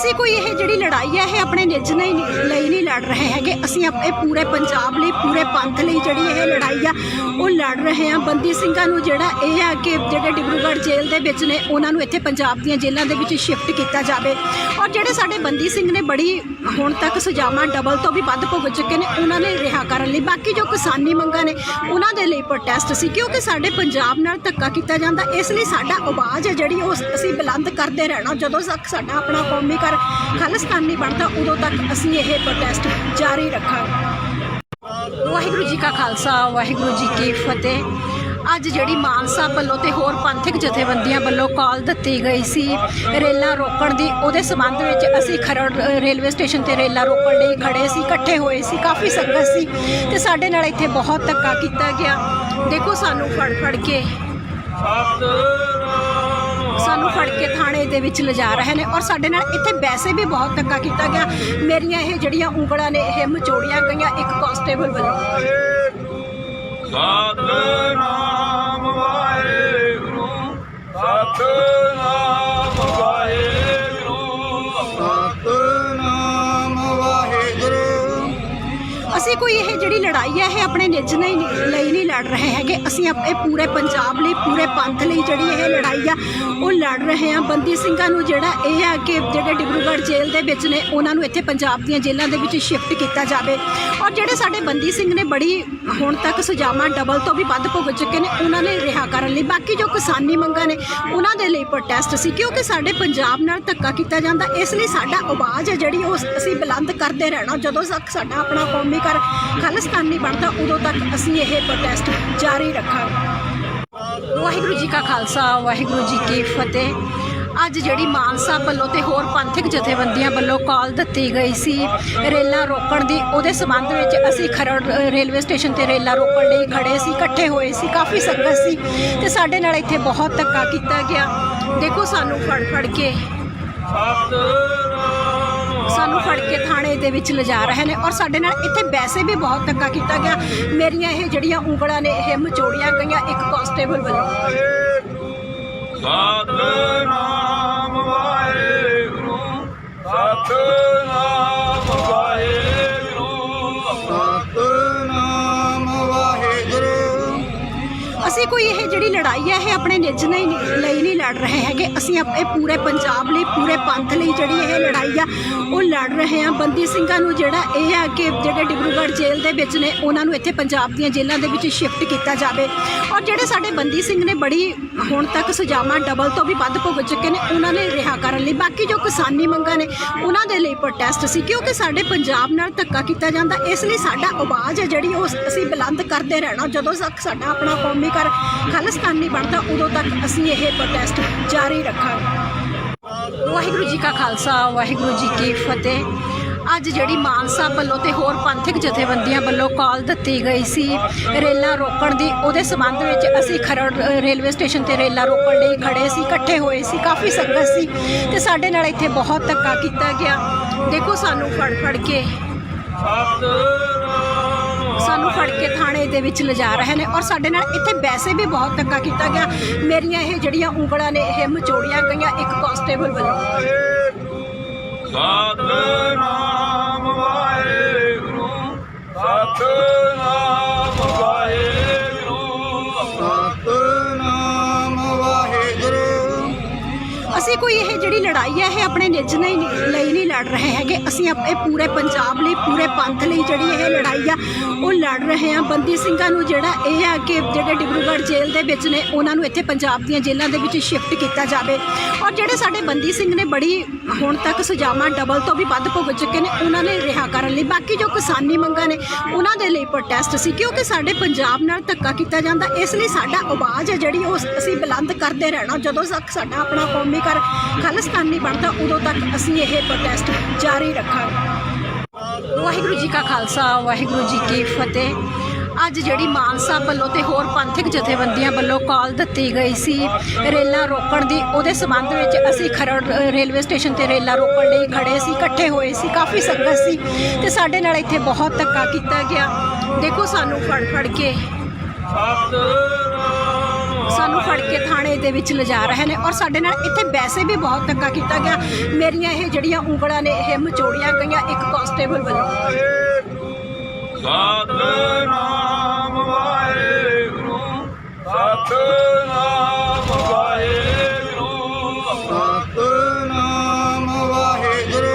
ਅਸੀਂ ਕੋਈ ਇਹ ਜਿਹੜੀ ਲੜਾਈ ਹੈ, ਇਹ ਆਪਣੇ ਨਿੱਜ ਨਹੀਂ ਲਈ ਨਹੀਂ ਲੜ ਰਹੇ ਹੈਗੇ। ਅਸੀਂ ਆਪਣੇ ਪੂਰੇ ਪੰਜਾਬ ਲਈ, ਪੂਰੇ ਪੰਥ ਲਈ ਜਿਹੜੀ ਇਹ ਲੜਾਈ ਆ, ਉਹ ਲੜ ਰਹੇ ਆ। ਬੰਦੀ ਸਿੰਘਾਂ ਨੂੰ ਜਿਹੜਾ ਇਹ ਆ ਕਿ ਜਿਹੜੇ ਡਿਬਰੂਗੜ੍ਹ ਜੇਲ੍ਹ ਦੇ ਵਿੱਚ ਨੇ, ਉਹਨਾਂ ਨੂੰ ਇੱਥੇ ਪੰਜਾਬ ਦੀਆਂ ਜੇਲ੍ਹਾਂ ਦੇ ਵਿੱਚ ਸ਼ਿਫਟ ਕੀਤਾ ਜਾਵੇ। ਔਰ ਜਿਹੜੇ ਸਾਡੇ ਬੰਦੀ ਸਿੰਘ ਨੇ ਬੜੀ ਹੁਣ ਤੱਕ ਸਜ਼ਾਵਾਂ ਡਬਲ ਤੋਂ ਵੀ ਵੱਧ ਭੁਗਤ ਚੁੱਕੇ ਨੇ, ਉਹਨਾਂ ਨੇ ਰਿਹਾ ਕਰਨ ਲਈ। ਬਾਕੀ ਜੋ ਕਿਸਾਨੀ ਮੰਗਾਂ ਨੇ, ਉਹਨਾਂ ਦੇ ਲਈ ਪ੍ਰੋਟੈਸਟ ਸੀ, ਕਿਉਂਕਿ ਸਾਡੇ ਪੰਜਾਬ ਨਾਲ ਧੱਕਾ ਕੀਤਾ ਜਾਂਦਾ। ਇਸ ਲਈ ਸਾਡਾ ਆਵਾਜ਼ ਹੈ ਜਿਹੜੀ ਉਹ ਅਸੀਂ ਬੁਲੰਦ ਕਰਦੇ ਰਹਿਣਾ। ਜਦੋਂ ਤੱਕ ਸਾਡਾ ਆਪਣਾ ਕੌਮੀ ਘਰ ਖਾਲਿਸਤਾਨ ਨਹੀਂ ਬਣਦਾ ਉਦੋਂ ਤੱਕ ਅਸੀਂ ਇਹ ਪ੍ਰੋਟੈਸਟ ਜਾਰੀ ਰੱਖਾਂਗੇ। ਵਾਹਿਗੁਰੂ ਜੀ ਕਾ ਖਾਲਸਾ, ਵਾਹਿਗੁਰੂ ਜੀ ਕੀ ਫਤਿਹ। ਅੱਜ ਜਿਹੜੀ ਮਾਨਸਾ ਵੱਲੋਂ ਤੇ ਹੋਰ ਪੰਥਕ ਜਥੇਬੰਦੀਆਂ ਵੱਲੋਂ ਕਾਲ ਦਿੱਤੀ ਗਈ ਸੀ ਰੇਲਾਂ ਰੋਕਣ ਦੀ, ਉਹਦੇ ਸੰਬੰਧ ਵਿੱਚ ਅਸੀਂ ਖਰੜ ਰੇਲਵੇ ਸਟੇਸ਼ਨ ਤੇ ਰੇਲਾਂ ਰੋਕਣ ਲਈ ਖੜੇ ਸੀ, ਇਕੱਠੇ ਹੋਏ ਸੀ, ਕਾਫੀ ਸੰਗਤ ਸੀ ਤੇ ਸਾਡੇ ਨਾਲ ਇੱਥੇ ਬਹੁਤ ਧੱਕਾ ਕੀਤਾ ਗਿਆ। ਦੇਖੋ ਸਾਨੂੰ ਫੜ ਫੜ ਕੇ ਸਾਨੂੰ ਫੜ ਕੇ ਥਾਣੇ ਦੇ ਵਿੱਚ ਲਿਜਾ ਰਹੇ ਨੇ ਔਰ ਸਾਡੇ ਨਾਲ ਇੱਥੇ ਵੈਸੇ ਵੀ ਬਹੁਤ ਧੱਕਾ ਕੀਤਾ ਗਿਆ। ਮੇਰੀਆਂ ਇਹ ਜਿਹੜੀਆਂ ਉਂਗਲਾਂ ਨੇ, ਇਹ ਮਚੋੜੀਆਂ ਗਈਆਂ ਇੱਕ ਕਾਂਸਟੇਬਲ ਵੱਲੋਂ। ਸਤਨਾਮ ਵਾਹਿਗੁਰੂ, ਸਤਨਾਮ ਕੋਈ ਇਹ ਜਿਹੜੀ ਲੜਾਈ ਹੈ, ਇਹ ਆਪਣੇ ਨਿੱਜ ਨਹੀਂ ਲਈ ਨਹੀਂ ਲੜ ਰਹੇ ਹੈਗੇ। ਅਸੀਂ ਆਪ- ਇਹ ਪੂਰੇ ਪੰਜਾਬ ਲਈ, ਪੂਰੇ ਪੰਥ ਲਈ ਜਿਹੜੀ ਇਹ ਲੜਾਈ ਆ, ਉਹ ਲੜ ਰਹੇ ਆ। ਬੰਦੀ ਸਿੰਘਾਂ ਨੂੰ ਜਿਹੜਾ ਇਹ ਆ ਕਿ ਜਿਹੜੇ ਡਿਬਰੂਗੜ੍ਹ ਜੇਲ੍ਹ ਦੇ ਵਿੱਚ ਨੇ, ਉਹਨਾਂ ਨੂੰ ਇੱਥੇ ਪੰਜਾਬ ਦੀਆਂ ਜੇਲ੍ਹਾਂ ਦੇ ਵਿੱਚ ਸ਼ਿਫਟ ਕੀਤਾ ਜਾਵੇ। ਔਰ ਜਿਹੜੇ ਸਾਡੇ ਬੰਦੀ ਸਿੰਘ ਨੇ ਬੜੀ ਹੁਣ ਤੱਕ ਸਜ਼ਾਵਾਂ ਡਬਲ ਤੋਂ ਵੀ ਵੱਧ ਭੁਗਤ ਚੁੱਕੇ ਨੇ, ਉਹਨਾਂ ਨੇ ਰਿਹਾ ਕਰਨ ਲਈ। ਬਾਕੀ ਜੋ ਕਿਸਾਨੀ ਮੰਗਾਂ ਨੇ, ਉਹਨਾਂ ਦੇ ਲਈ ਪ੍ਰੋਟੈਸਟ ਸੀ, ਕਿਉਂਕਿ ਸਾਡੇ ਪੰਜਾਬ ਨਾਲ ਧੱਕਾ ਕੀਤਾ ਜਾਂਦਾ। ਇਸ ਲਈ ਸਾਡਾ ਆਵਾਜ਼ ਹੈ ਜਿਹੜੀ ਉਹ ਅਸੀਂ ਬੁਲੰਦ ਕਰਦੇ ਰਹਿਣਾ। ਜਦੋਂ ਤੱਕ ਸਾਡਾ ਆਪਣਾ ਕੌਮੀ ਕਰ ਖਾਲਿਸਤਾਨ ਨਹੀਂ ਬਣਦਾ, ਉਦੋਂ ਤੱਕ ਅਸੀਂ ਇਹ ਪ੍ਰੋਟੈਸਟ ਜਾਰੀ ਰੱਖਾਂਗੇ। ਵਾਹਿਗੁਰੂ ਜੀ ਕਾ ਖਾਲਸਾ, ਵਾਹਿਗੁਰੂ ਜੀ ਕੀ ਫਤਿਹ। ਅੱਜ ਜਿਹੜੀ ਮਾਨਸਾ ਵੱਲੋਂ ਤੇ ਹੋਰ ਪੰਥਕ ਜਥੇਬੰਦੀਆਂ ਵੱਲੋਂ ਕਾਲ ਦਿੱਤੀ ਗਈ ਸੀ ਰੇਲਾਂ ਰੋਕਣ ਦੀ, ਉਹਦੇ ਸੰਬੰਧ ਵਿੱਚ ਅਸੀਂ ਖਰੜ ਰੇਲਵੇ ਸਟੇਸ਼ਨ ਤੇ ਰੇਲਾਂ ਰੋਕਣ ਲਈ ਖੜੇ ਸੀ, ਇਕੱਠੇ ਹੋਏ ਸੀ, ਕਾਫੀ ਸੰਗਤ ਸੀ ਤੇ ਸਾਡੇ ਨਾਲ ਇੱਥੇ ਬਹੁਤ ਧੱਕਾ ਕੀਤਾ ਗਿਆ। ਦੇਖੋ ਸਾਨੂੰ ਫੜ ਫੜ ਕੇ ਸਾਨੂੰ ਫੜ ਕੇ ਥਾਣੇ ਦੇ ਵਿੱਚ ਲਿਜਾ ਰਹੇ ਨੇ ਔਰ ਸਾਡੇ ਨਾਲ ਇੱਥੇ ਵੈਸੇ ਵੀ ਬਹੁਤ ਧੱਕਾ ਕੀਤਾ ਗਿਆ। ਮੇਰੀਆਂ ਇਹ ਜਿਹੜੀਆਂ ਉਂਗਲਾਂ ਨੇ, ਇਹ ਮਚੋੜੀਆਂ ਗਈਆਂ ਇੱਕ ਕਾਂਸਟੇਬਲ ਵੱਲੋਂ। ਸਤਨਾਮ ਵਾਹਿਗੁਰੂ, ਸਤਨਾਮ ਅਸੀਂ ਕੋਈ ਇਹ ਜਿਹੜੀ ਲੜਾਈ ਹੈ, ਇਹ ਆਪਣੇ ਨਿੱਜ ਨਹੀਂ ਲਈ ਨਹੀਂ ਲੜ ਰਹੇ ਹੈਗੇ। ਅਸੀਂ ਆਪ- ਇਹ ਪੂਰੇ ਪੰਜਾਬ ਲਈ, ਪੂਰੇ ਪੰਥ ਲਈ ਜਿਹੜੀ ਇਹ ਲੜਾਈ ਆ, ਉਹ ਲੜ ਰਹੇ ਆ। ਬੰਦੀ ਸਿੰਘਾਂ ਨੂੰ ਜਿਹੜਾ ਇਹ ਆ ਕਿ ਜਿਹੜੇ ਡਿਬਰੂਗੜ੍ਹ ਜੇਲ੍ਹ ਦੇ ਵਿੱਚ ਨੇ, ਉਹਨਾਂ ਨੂੰ ਇੱਥੇ ਪੰਜਾਬ ਦੀਆਂ ਜੇਲ੍ਹਾਂ ਦੇ ਵਿੱਚ ਸ਼ਿਫਟ ਕੀਤਾ ਜਾਵੇ। ਔਰ ਜਿਹੜੇ ਸਾਡੇ ਬੰਦੀ ਸਿੰਘ ਨੇ ਬੜੀ ਹੁਣ ਤੱਕ ਸਜ਼ਾਵਾਂ ਡਬਲ ਤੋਂ ਵੀ ਵੱਧ ਭੁਗਤ ਚੁੱਕੇ ਨੇ, ਉਹਨਾਂ ਨੇ ਰਿਹਾ ਕਰਨ ਲਈ। ਬਾਕੀ ਜੋ ਕਿਸਾਨੀ ਮੰਗਾਂ ਨੇ, ਉਹਨਾਂ ਦੇ ਲਈ ਪ੍ਰੋਟੈਸਟ ਸੀ, ਕਿਉਂਕਿ ਸਾਡੇ ਪੰਜਾਬ ਨਾਲ ਧੱਕਾ ਕੀਤਾ ਜਾਂਦਾ। ਇਸ ਲਈ ਸਾਡਾ ਆਵਾਜ਼ ਹੈ ਜਿਹੜੀ ਉਹ ਅਸੀਂ ਬੁਲੰਦ ਕਰਦੇ ਰਹਿਣਾ। ਜਦੋਂ ਤੱਕ ਸਾਡਾ ਆਪਣਾ ਕੌਮੀ ਘਰ ਖਾਲਿਸਤਾਨ ਨਹੀਂ ਬਣਦਾ, ਉਦੋਂ ਤੱਕ ਅਸੀਂ ਇਹ ਪ੍ਰੋਟੈਸਟ ਜਾਰੀ ਰੱਖਾਂਗੇ। ਵਾਹਿਗੁਰੂ ਜੀ ਕਾ ਖਾਲਸਾ, ਵਾਹਿਗੁਰੂ ਜੀ ਕੀ ਫਤਿਹ। ਅੱਜ ਜਿਹੜੀ ਮਾਨਸਾ ਵੱਲੋਂ ਤੇ ਹੋਰ ਪੰਥਕ ਜਥੇਬੰਦੀਆਂ ਵੱਲੋਂ ਕਾਲ ਦਿੱਤੀ ਗਈ ਸੀ ਰੇਲਾਂ ਰੋਕਣ ਦੀ, ਉਹਦੇ ਸੰਬੰਧ ਵਿੱਚ ਅਸੀਂ ਖਰੜ ਰੇਲਵੇ ਸਟੇਸ਼ਨ ਤੇ ਰੇਲਾਂ ਰੋਕਣ ਲਈ ਖੜੇ ਸੀ, ਇਕੱਠੇ ਹੋਏ ਸੀ, ਕਾਫੀ ਸੰਗਤ ਸੀ ਤੇ ਸਾਡੇ ਨਾਲ ਇੱਥੇ ਬਹੁਤ ਧੱਕਾ ਕੀਤਾ ਗਿਆ। ਦੇਖੋ ਸਾਨੂੰ ਫੜ ਫੜ ਕੇ ਸਾਨੂੰ ਫੜ ਕੇ ਥਾਣੇ ਦੇ ਵਿੱਚ ਲਿਜਾ ਰਹੇ ਨੇ ਔਰ ਸਾਡੇ ਨਾਲ ਇੱਥੇ ਵੈਸੇ ਵੀ ਬਹੁਤ ਧੱਕਾ ਕੀਤਾ ਗਿਆ। ਮੇਰੀਆਂ ਇਹ ਜਿਹੜੀਆਂ ਉਂਗਲਾਂ ਨੇ, ਇਹ ਮਚੋੜੀਆਂ ਗਈਆਂ ਇੱਕ ਕਾਂਸਟੇਬਲ ਵੱਲੋਂ। ਸਤਨਾਮ ਵਾਹਿਗੁਰੂ, ਸਤਨਾਮ ਕੋਈ ਇਹ ਜਿਹੜੀ ਲੜਾਈ ਹੈ, ਇਹ ਆਪਣੇ ਨਿੱਜ ਨਹੀਂ ਲਈ ਨਹੀਂ ਲੜ ਰਹੇ ਹੈਗੇ। ਅਸੀਂ ਆਪ- ਇਹ ਪੂਰੇ ਪੰਜਾਬ ਲਈ, ਪੂਰੇ ਪੰਥ ਲਈ ਜਿਹੜੀ ਇਹ ਲੜਾਈ ਆ, ਉਹ ਲੜ ਰਹੇ ਆ। ਬੰਦੀ ਸਿੰਘਾਂ ਨੂੰ ਜਿਹੜਾ ਇਹ ਆ ਕਿ ਜਿਹੜੇ ਡਿਬਰੂਗੜ੍ਹ ਜੇਲ੍ਹ ਦੇ ਵਿੱਚ ਨੇ, ਉਹਨਾਂ ਨੂੰ ਇੱਥੇ ਪੰਜਾਬ ਦੀਆਂ ਜੇਲ੍ਹਾਂ ਦੇ ਵਿੱਚ ਸ਼ਿਫਟ ਕੀਤਾ ਜਾਵੇ। ਔਰ ਜਿਹੜੇ ਸਾਡੇ ਬੰਦੀ ਸਿੰਘ ਨੇ ਬੜੀ ਹੁਣ ਤੱਕ ਸਜ਼ਾਵਾਂ ਡਬਲ ਤੋਂ ਵੀ ਵੱਧ ਭੁਗਤ ਚੁੱਕੇ ਨੇ, ਉਹਨਾਂ ਨੇ ਰਿਹਾ ਕਰਨ ਲਈ। ਬਾਕੀ ਜੋ ਕਿਸਾਨੀ ਮੰਗਾਂ ਨੇ, ਉਹਨਾਂ ਦੇ ਲਈ ਪ੍ਰੋਟੈਸਟ ਸੀ, ਕਿਉਂਕਿ ਸਾਡੇ ਪੰਜਾਬ ਨਾਲ ਧੱਕਾ ਕੀਤਾ ਜਾਂਦਾ। ਇਸ ਲਈ ਸਾਡਾ ਆਵਾਜ਼ ਹੈ ਜਿਹੜੀ ਉਹ ਅਸੀਂ ਬੁਲੰਦ ਕਰਦੇ ਰਹਿਣਾ। ਜਦੋਂ ਤੱਕ ਸਾਡਾ ਆਪਣਾ ਕੌਮੀ ਘਰ ਖਾਲਿਸਤਾਨ ਨਹੀਂ ਬਣਦਾ, ਉਦੋਂ ਤੱਕ ਅਸੀਂ ਇਹ ਪ੍ਰੋਟੈਸਟ ਜਾਰੀ ਰੱਖਾਂਗੇ। ਵਾਹਿਗੁਰੂ ਜੀ ਕਾ ਖਾਲਸਾ, ਵਾਹਿਗੁਰੂ ਜੀ ਕੀ ਫਤਿਹ। ਅੱਜ ਜਿਹੜੀ ਮਾਨਸਾ ਵੱਲੋਂ ਤੇ ਹੋਰ ਪੰਥਕ ਜਥੇਬੰਦੀਆਂ ਵੱਲੋਂ ਕਾਲ ਦਿੱਤੀ ਗਈ ਸੀ ਰੇਲਾਂ ਰੋਕਣ ਦੀ, ਉਹਦੇ ਸੰਬੰਧ ਵਿੱਚ ਅਸੀਂ ਖਰੜ ਰੇਲਵੇ ਸਟੇਸ਼ਨ ਤੇ ਰੇਲਾਂ ਰੋਕਣ ਲਈ ਖੜੇ ਸੀ, ਇਕੱਠੇ ਹੋਏ ਸੀ, ਕਾਫੀ ਸੰਗਤ ਸੀ ਤੇ ਸਾਡੇ ਨਾਲ ਇੱਥੇ ਬਹੁਤ ਧੱਕਾ ਕੀਤਾ ਗਿਆ। ਦੇਖੋ ਸਾਨੂੰ ਫੜ ਫੜ ਕੇ ਸਾਨੂੰ ਫੜ ਕੇ ਥਾਣੇ ਦੇ ਵਿੱਚ ਲਿਜਾ ਰਹੇ ਨੇ ਔਰ ਸਾਡੇ ਨਾਲ ਇੱਥੇ ਵੈਸੇ ਵੀ ਬਹੁਤ ਧੱਕਾ ਕੀਤਾ ਗਿਆ। ਮੇਰੀਆਂ ਇਹ ਜਿਹੜੀਆਂ ਉਂਗਲਾਂ ਨੇ ਇਹ ਮਚੋੜੀਆਂ ਗਈਆਂ ਇੱਕ ਕਾਂਸਟੇਬਲ ਵੱਲੋਂ। ਸਤਨਾਮ ਵਾਹਿਗੁਰੂ ਸਤਨਾਮ ਵਾਹਿਗੁਰੂ। ਸਤਨਾਮ ਵਾਹਿਗੁਰੂ।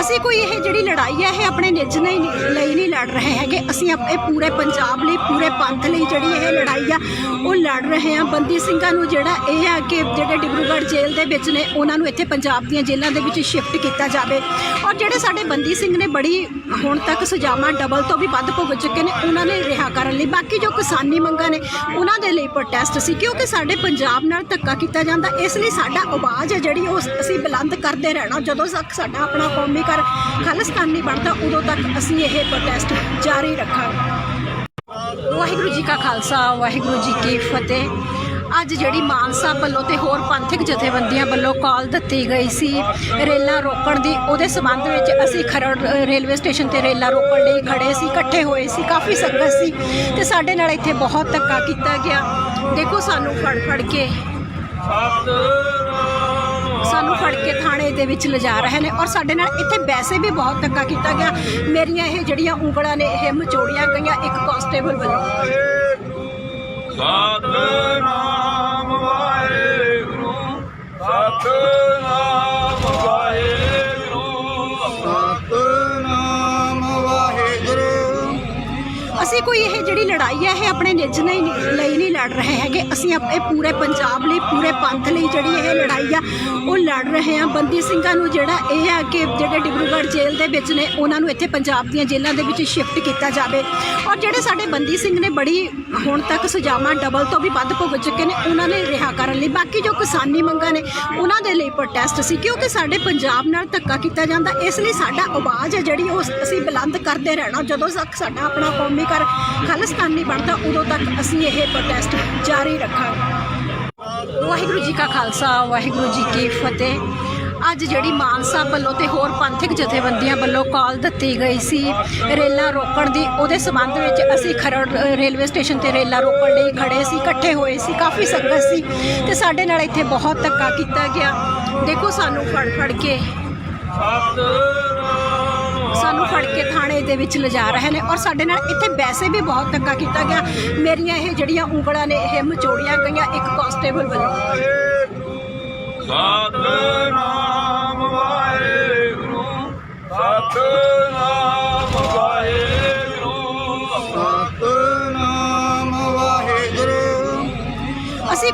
ਅਸੀਂ ਕੋਈ ਇਹ ਜਿਹੜੀ ਲੜਾਈ ਹੈ ਇਹ ਆਪਣੇ ਨਿੱਜ ਨਹੀਂ ਲਈ ਨਹੀਂ ਲੜ ਰਹੇ ਹੈਗੇ। ਅਸੀਂ ਆਪ- ਇਹ ਪੂਰੇ ਪੰਜਾਬ ਲਈ, ਪੂਰੇ ਪੰਥ ਲਈ ਜਿਹੜੀ ਇਹ ਲੜਾਈ ਆ, ਉਹ ਲੜ ਰਹੇ ਹਾਂ ਬੰਦੀ ਸਿੰਘਾਂ ਨੂੰ ਜਿਹੜਾ ਇਹ ਆ ਕਿ ਜਿਹੜੇ ਡਿਬਰੂਗੜ੍ਹ ਜੇਲ੍ਹ ਦੇ ਵਿੱਚ ਨੇ, ਉਹਨਾਂ ਨੂੰ ਇੱਥੇ ਪੰਜਾਬ ਦੀਆਂ ਜੇਲ੍ਹਾਂ ਦੇ ਵਿੱਚ ਸ਼ਿਫਟ ਕੀਤਾ ਜਾਵੇ। ਔਰ ਜਿਹੜੇ ਸਾਡੇ ਬੰਦੀ ਸਿੰਘ ਨੇ ਬੜੀ ਹੁਣ ਤੱਕ ਸਜ਼ਾਵਾਂ ਡਬਲ ਤੋਂ ਵੀ ਵੱਧ ਭੁਗਤ ਚੁੱਕੇ ਨੇ, ਉਹਨਾਂ ਨੇ ਰਿਹਾ ਕਰਨ ਲਈ। ਬਾਕੀ ਜੋ ਕਿਸਾਨੀ ਮੰਗਾਂ ਨੇ, ਉਹਨਾਂ ਦੇ ਲਈ ਪ੍ਰੋਟੈਸਟ ਸੀ, ਕਿਉਂਕਿ ਸਾਡੇ ਪੰਜਾਬ ਨਾਲ ਧੱਕਾ ਕੀਤਾ ਜਾਂਦਾ। ਇਸ ਲਈ ਸਾਡਾ ਆਵਾਜ਼ ਹੈ ਜਿਹੜੀ, ਉਹ ਅਸੀਂ ਬੁਲੰਦ ਕਰਦੇ ਰਹਿਣਾ। ਜਦੋਂ ਤੱਕ ਸਾਡਾ ਆਪਣਾ ਕੌਮੀ ਕਰ ਖਾਲਿਸਤਾਨ ਨਹੀਂ ਬਣਦਾ ਉਦੋਂ ਤੱਕ ਅਸੀਂ ਇਹ ਪ੍ਰੋਟੈਸਟ ਜਾਰੀ ਰੱਖਾਂਗੇ। ਵਾਹਿਗੁਰੂ ਜੀ ਕਾ ਖਾਲਸਾ, ਵਾਹਿਗੁਰੂ ਜੀ ਕੀ ਫਤਿਹ। ਅੱਜ ਜਿਹੜੀ ਮਾਨਸਾ ਵੱਲੋਂ ਤੇ ਹੋਰ ਪੰਥਕ ਜਥੇਬੰਦੀਆਂ ਵੱਲੋਂ ਕਾਲ ਦਿੱਤੀ ਗਈ ਸੀ ਰੇਲਾਂ ਰੋਕਣ ਦੀ, ਉਹਦੇ ਸਬੰਧ ਵਿੱਚ ਅਸੀਂ ਖਰੜ ਰੇਲਵੇ ਸਟੇਸ਼ਨ ਤੇ ਰੇਲਾਂ ਰੋਕਣ ਲਈ ਖੜੇ ਸੀ, ਇਕੱਠੇ ਹੋਏ ਸੀ, ਕਾਫੀ ਸੰਗਤ ਸੀ ਤੇ ਸਾਡੇ ਨਾਲ ਇੱਥੇ ਬਹੁਤ ਧੱਕਾ ਕੀਤਾ ਗਿਆ। ਦੇਖੋ ਸਾਨੂੰ ਫੜ ਫੜ ਕੇ ਸਾਨੂੰ ਫੜ ਕੇ ਥਾਣੇ ਦੇ ਵਿੱਚ ਲਿਜਾ ਰਹੇ ਨੇ ਔਰ ਸਾਡੇ ਨਾਲ ਇੱਥੇ ਵੈਸੇ ਵੀ ਬਹੁਤ ਧੱਕਾ ਕੀਤਾ ਗਿਆ। ਮੇਰੀਆਂ ਇਹ ਜਿਹੜੀਆਂ ਉਂਗਲਾਂ ਨੇ, ਇਹ ਮਚੋੜੀਆਂ ਗਈਆਂ ਇੱਕ ਕਾਂਸਟੇਬਲ ਵੱਲੋਂ। ਸਤਨਾਮ ਵਾਹਿਗੁਰੂ ਸਤਨਾਮ ਵਾਹਿਗੁਰੂ। ਕੋਈ ਇਹ ਜਿਹੜੀ ਲੜਾਈ ਹੈ, ਇਹ ਆਪਣੇ ਨਿੱਜ ਨਹੀਂ ਲਈ ਨਹੀਂ ਲੜ ਰਹੇ ਹੈਗੇ। ਅਸੀਂ ਆਪ- ਇਹ ਪੂਰੇ ਪੰਜਾਬ ਲਈ, ਪੂਰੇ ਪੰਥ ਲਈ ਜਿਹੜੀ ਇਹ ਲੜਾਈ ਆ, ਉਹ ਲੜ ਰਹੇ ਹਾਂ ਬੰਦੀ ਸਿੰਘਾਂ ਨੂੰ ਜਿਹੜਾ ਇਹ ਆ ਕਿ ਜਿਹੜੇ ਡਿਬਰੂਗੜ੍ਹ ਜੇਲ੍ਹ ਦੇ ਵਿੱਚ ਨੇ, ਉਹਨਾਂ ਨੂੰ ਇੱਥੇ ਪੰਜਾਬ ਦੀਆਂ ਜੇਲ੍ਹਾਂ ਦੇ ਵਿੱਚ ਸ਼ਿਫਟ ਕੀਤਾ ਜਾਵੇ। ਔਰ ਜਿਹੜੇ ਸਾਡੇ ਬੰਦੀ ਸਿੰਘ ਨੇ ਬੜੀ ਹੁਣ ਤੱਕ ਸਜ਼ਾਵਾਂ ਡਬਲ ਤੋਂ ਵੀ ਵੱਧ ਭੁਗਤ ਚੁੱਕੇ ਨੇ, ਉਹਨਾਂ ਨੇ ਰਿਹਾ ਕਰਨ ਲਈ। ਬਾਕੀ ਜੋ ਕਿਸਾਨੀ ਮੰਗਾਂ ਨੇ, ਉਹਨਾਂ ਦੇ ਲਈ ਪ੍ਰੋਟੈਸਟ ਸੀ, ਕਿਉਂਕਿ ਸਾਡੇ ਪੰਜਾਬ ਨਾਲ ਧੱਕਾ ਕੀਤਾ ਜਾਂਦਾ। ਇਸ ਲਈ ਸਾਡਾ ਆਵਾਜ਼ ਹੈ ਜਿਹੜੀ ਉਹ ਅਸੀਂ ਬੁਲੰਦ ਕਰਦੇ ਰਹਿਣਾ। ਜਦੋਂ ਤੱਕ ਸਾਡਾ ਆਪਣਾ ਕੌਮੀ ਕਰ ਖਾਲਿਸਤਾਨ ਨਹੀਂ ਬਣਦਾ, ਉਦੋਂ ਤੱਕ ਅਸੀਂ ਇਹ ਪ੍ਰੋਟੈਸਟ ਜਾਰੀ ਰੱਖਾਂਗੇ। ਵਾਹਿਗੁਰੂ ਜੀ ਕਾ ਖਾਲਸਾ, ਵਾਹਿਗੁਰੂ ਜੀ ਕੀ ਫਤਿਹ। ਅੱਜ ਜਿਹੜੀ ਮਾਨਸਾ ਵੱਲੋਂ ਤੇ ਹੋਰ ਪੰਥਕ ਜਥੇਬੰਦੀਆਂ ਵੱਲੋਂ ਕਾਲ ਦਿੱਤੀ ਗਈ ਸੀ ਰੇਲਾਂ ਰੋਕਣ ਦੀ, ਉਹਦੇ ਸਬੰਧ ਵਿੱਚ ਅਸੀਂ ਖਰੜ ਰੇਲਵੇ ਸਟੇਸ਼ਨ ਤੇ ਰੇਲਾਂ ਰੋਕਣ ਲਈ ਖੜੇ ਸੀ, ਇਕੱਠੇ ਹੋਏ ਸੀ, ਕਾਫੀ ਸੰਗਤ ਸੀ ਤੇ ਸਾਡੇ ਨਾਲ ਇੱਥੇ ਬਹੁਤ ਧੱਕਾ ਕੀਤਾ ਗਿਆ। ਦੇਖੋ ਸਾਨੂੰ ਫੜ ਫੜ ਕੇ ਫੜ ਕੇ ਥਾਣੇ ਦੇ ਵਿੱਚ ਲਿਜਾ ਰਹੇ ਨੇ ਔਰ ਸਾਡੇ ਨਾਲ ਇੱਥੇ ਵੈਸੇ ਵੀ ਬਹੁਤ ਧੱਕਾ ਕੀਤਾ ਗਿਆ। ਮੇਰੀਆਂ ਇਹ ਜਿਹੜੀਆਂ ਉਂਗਲਾਂ ਨੇ, ਇਹ ਮਚੋੜੀਆਂ ਗਈਆਂ ਇੱਕ ਕਾਂਸਟੇਬਲ ਵੱਲੋਂ। ਸਤਨਾਮ ਵਾਹਿਗੁਰੂ ਸਤਨਾਮ ਵਾਹਿਗੁਰੂ।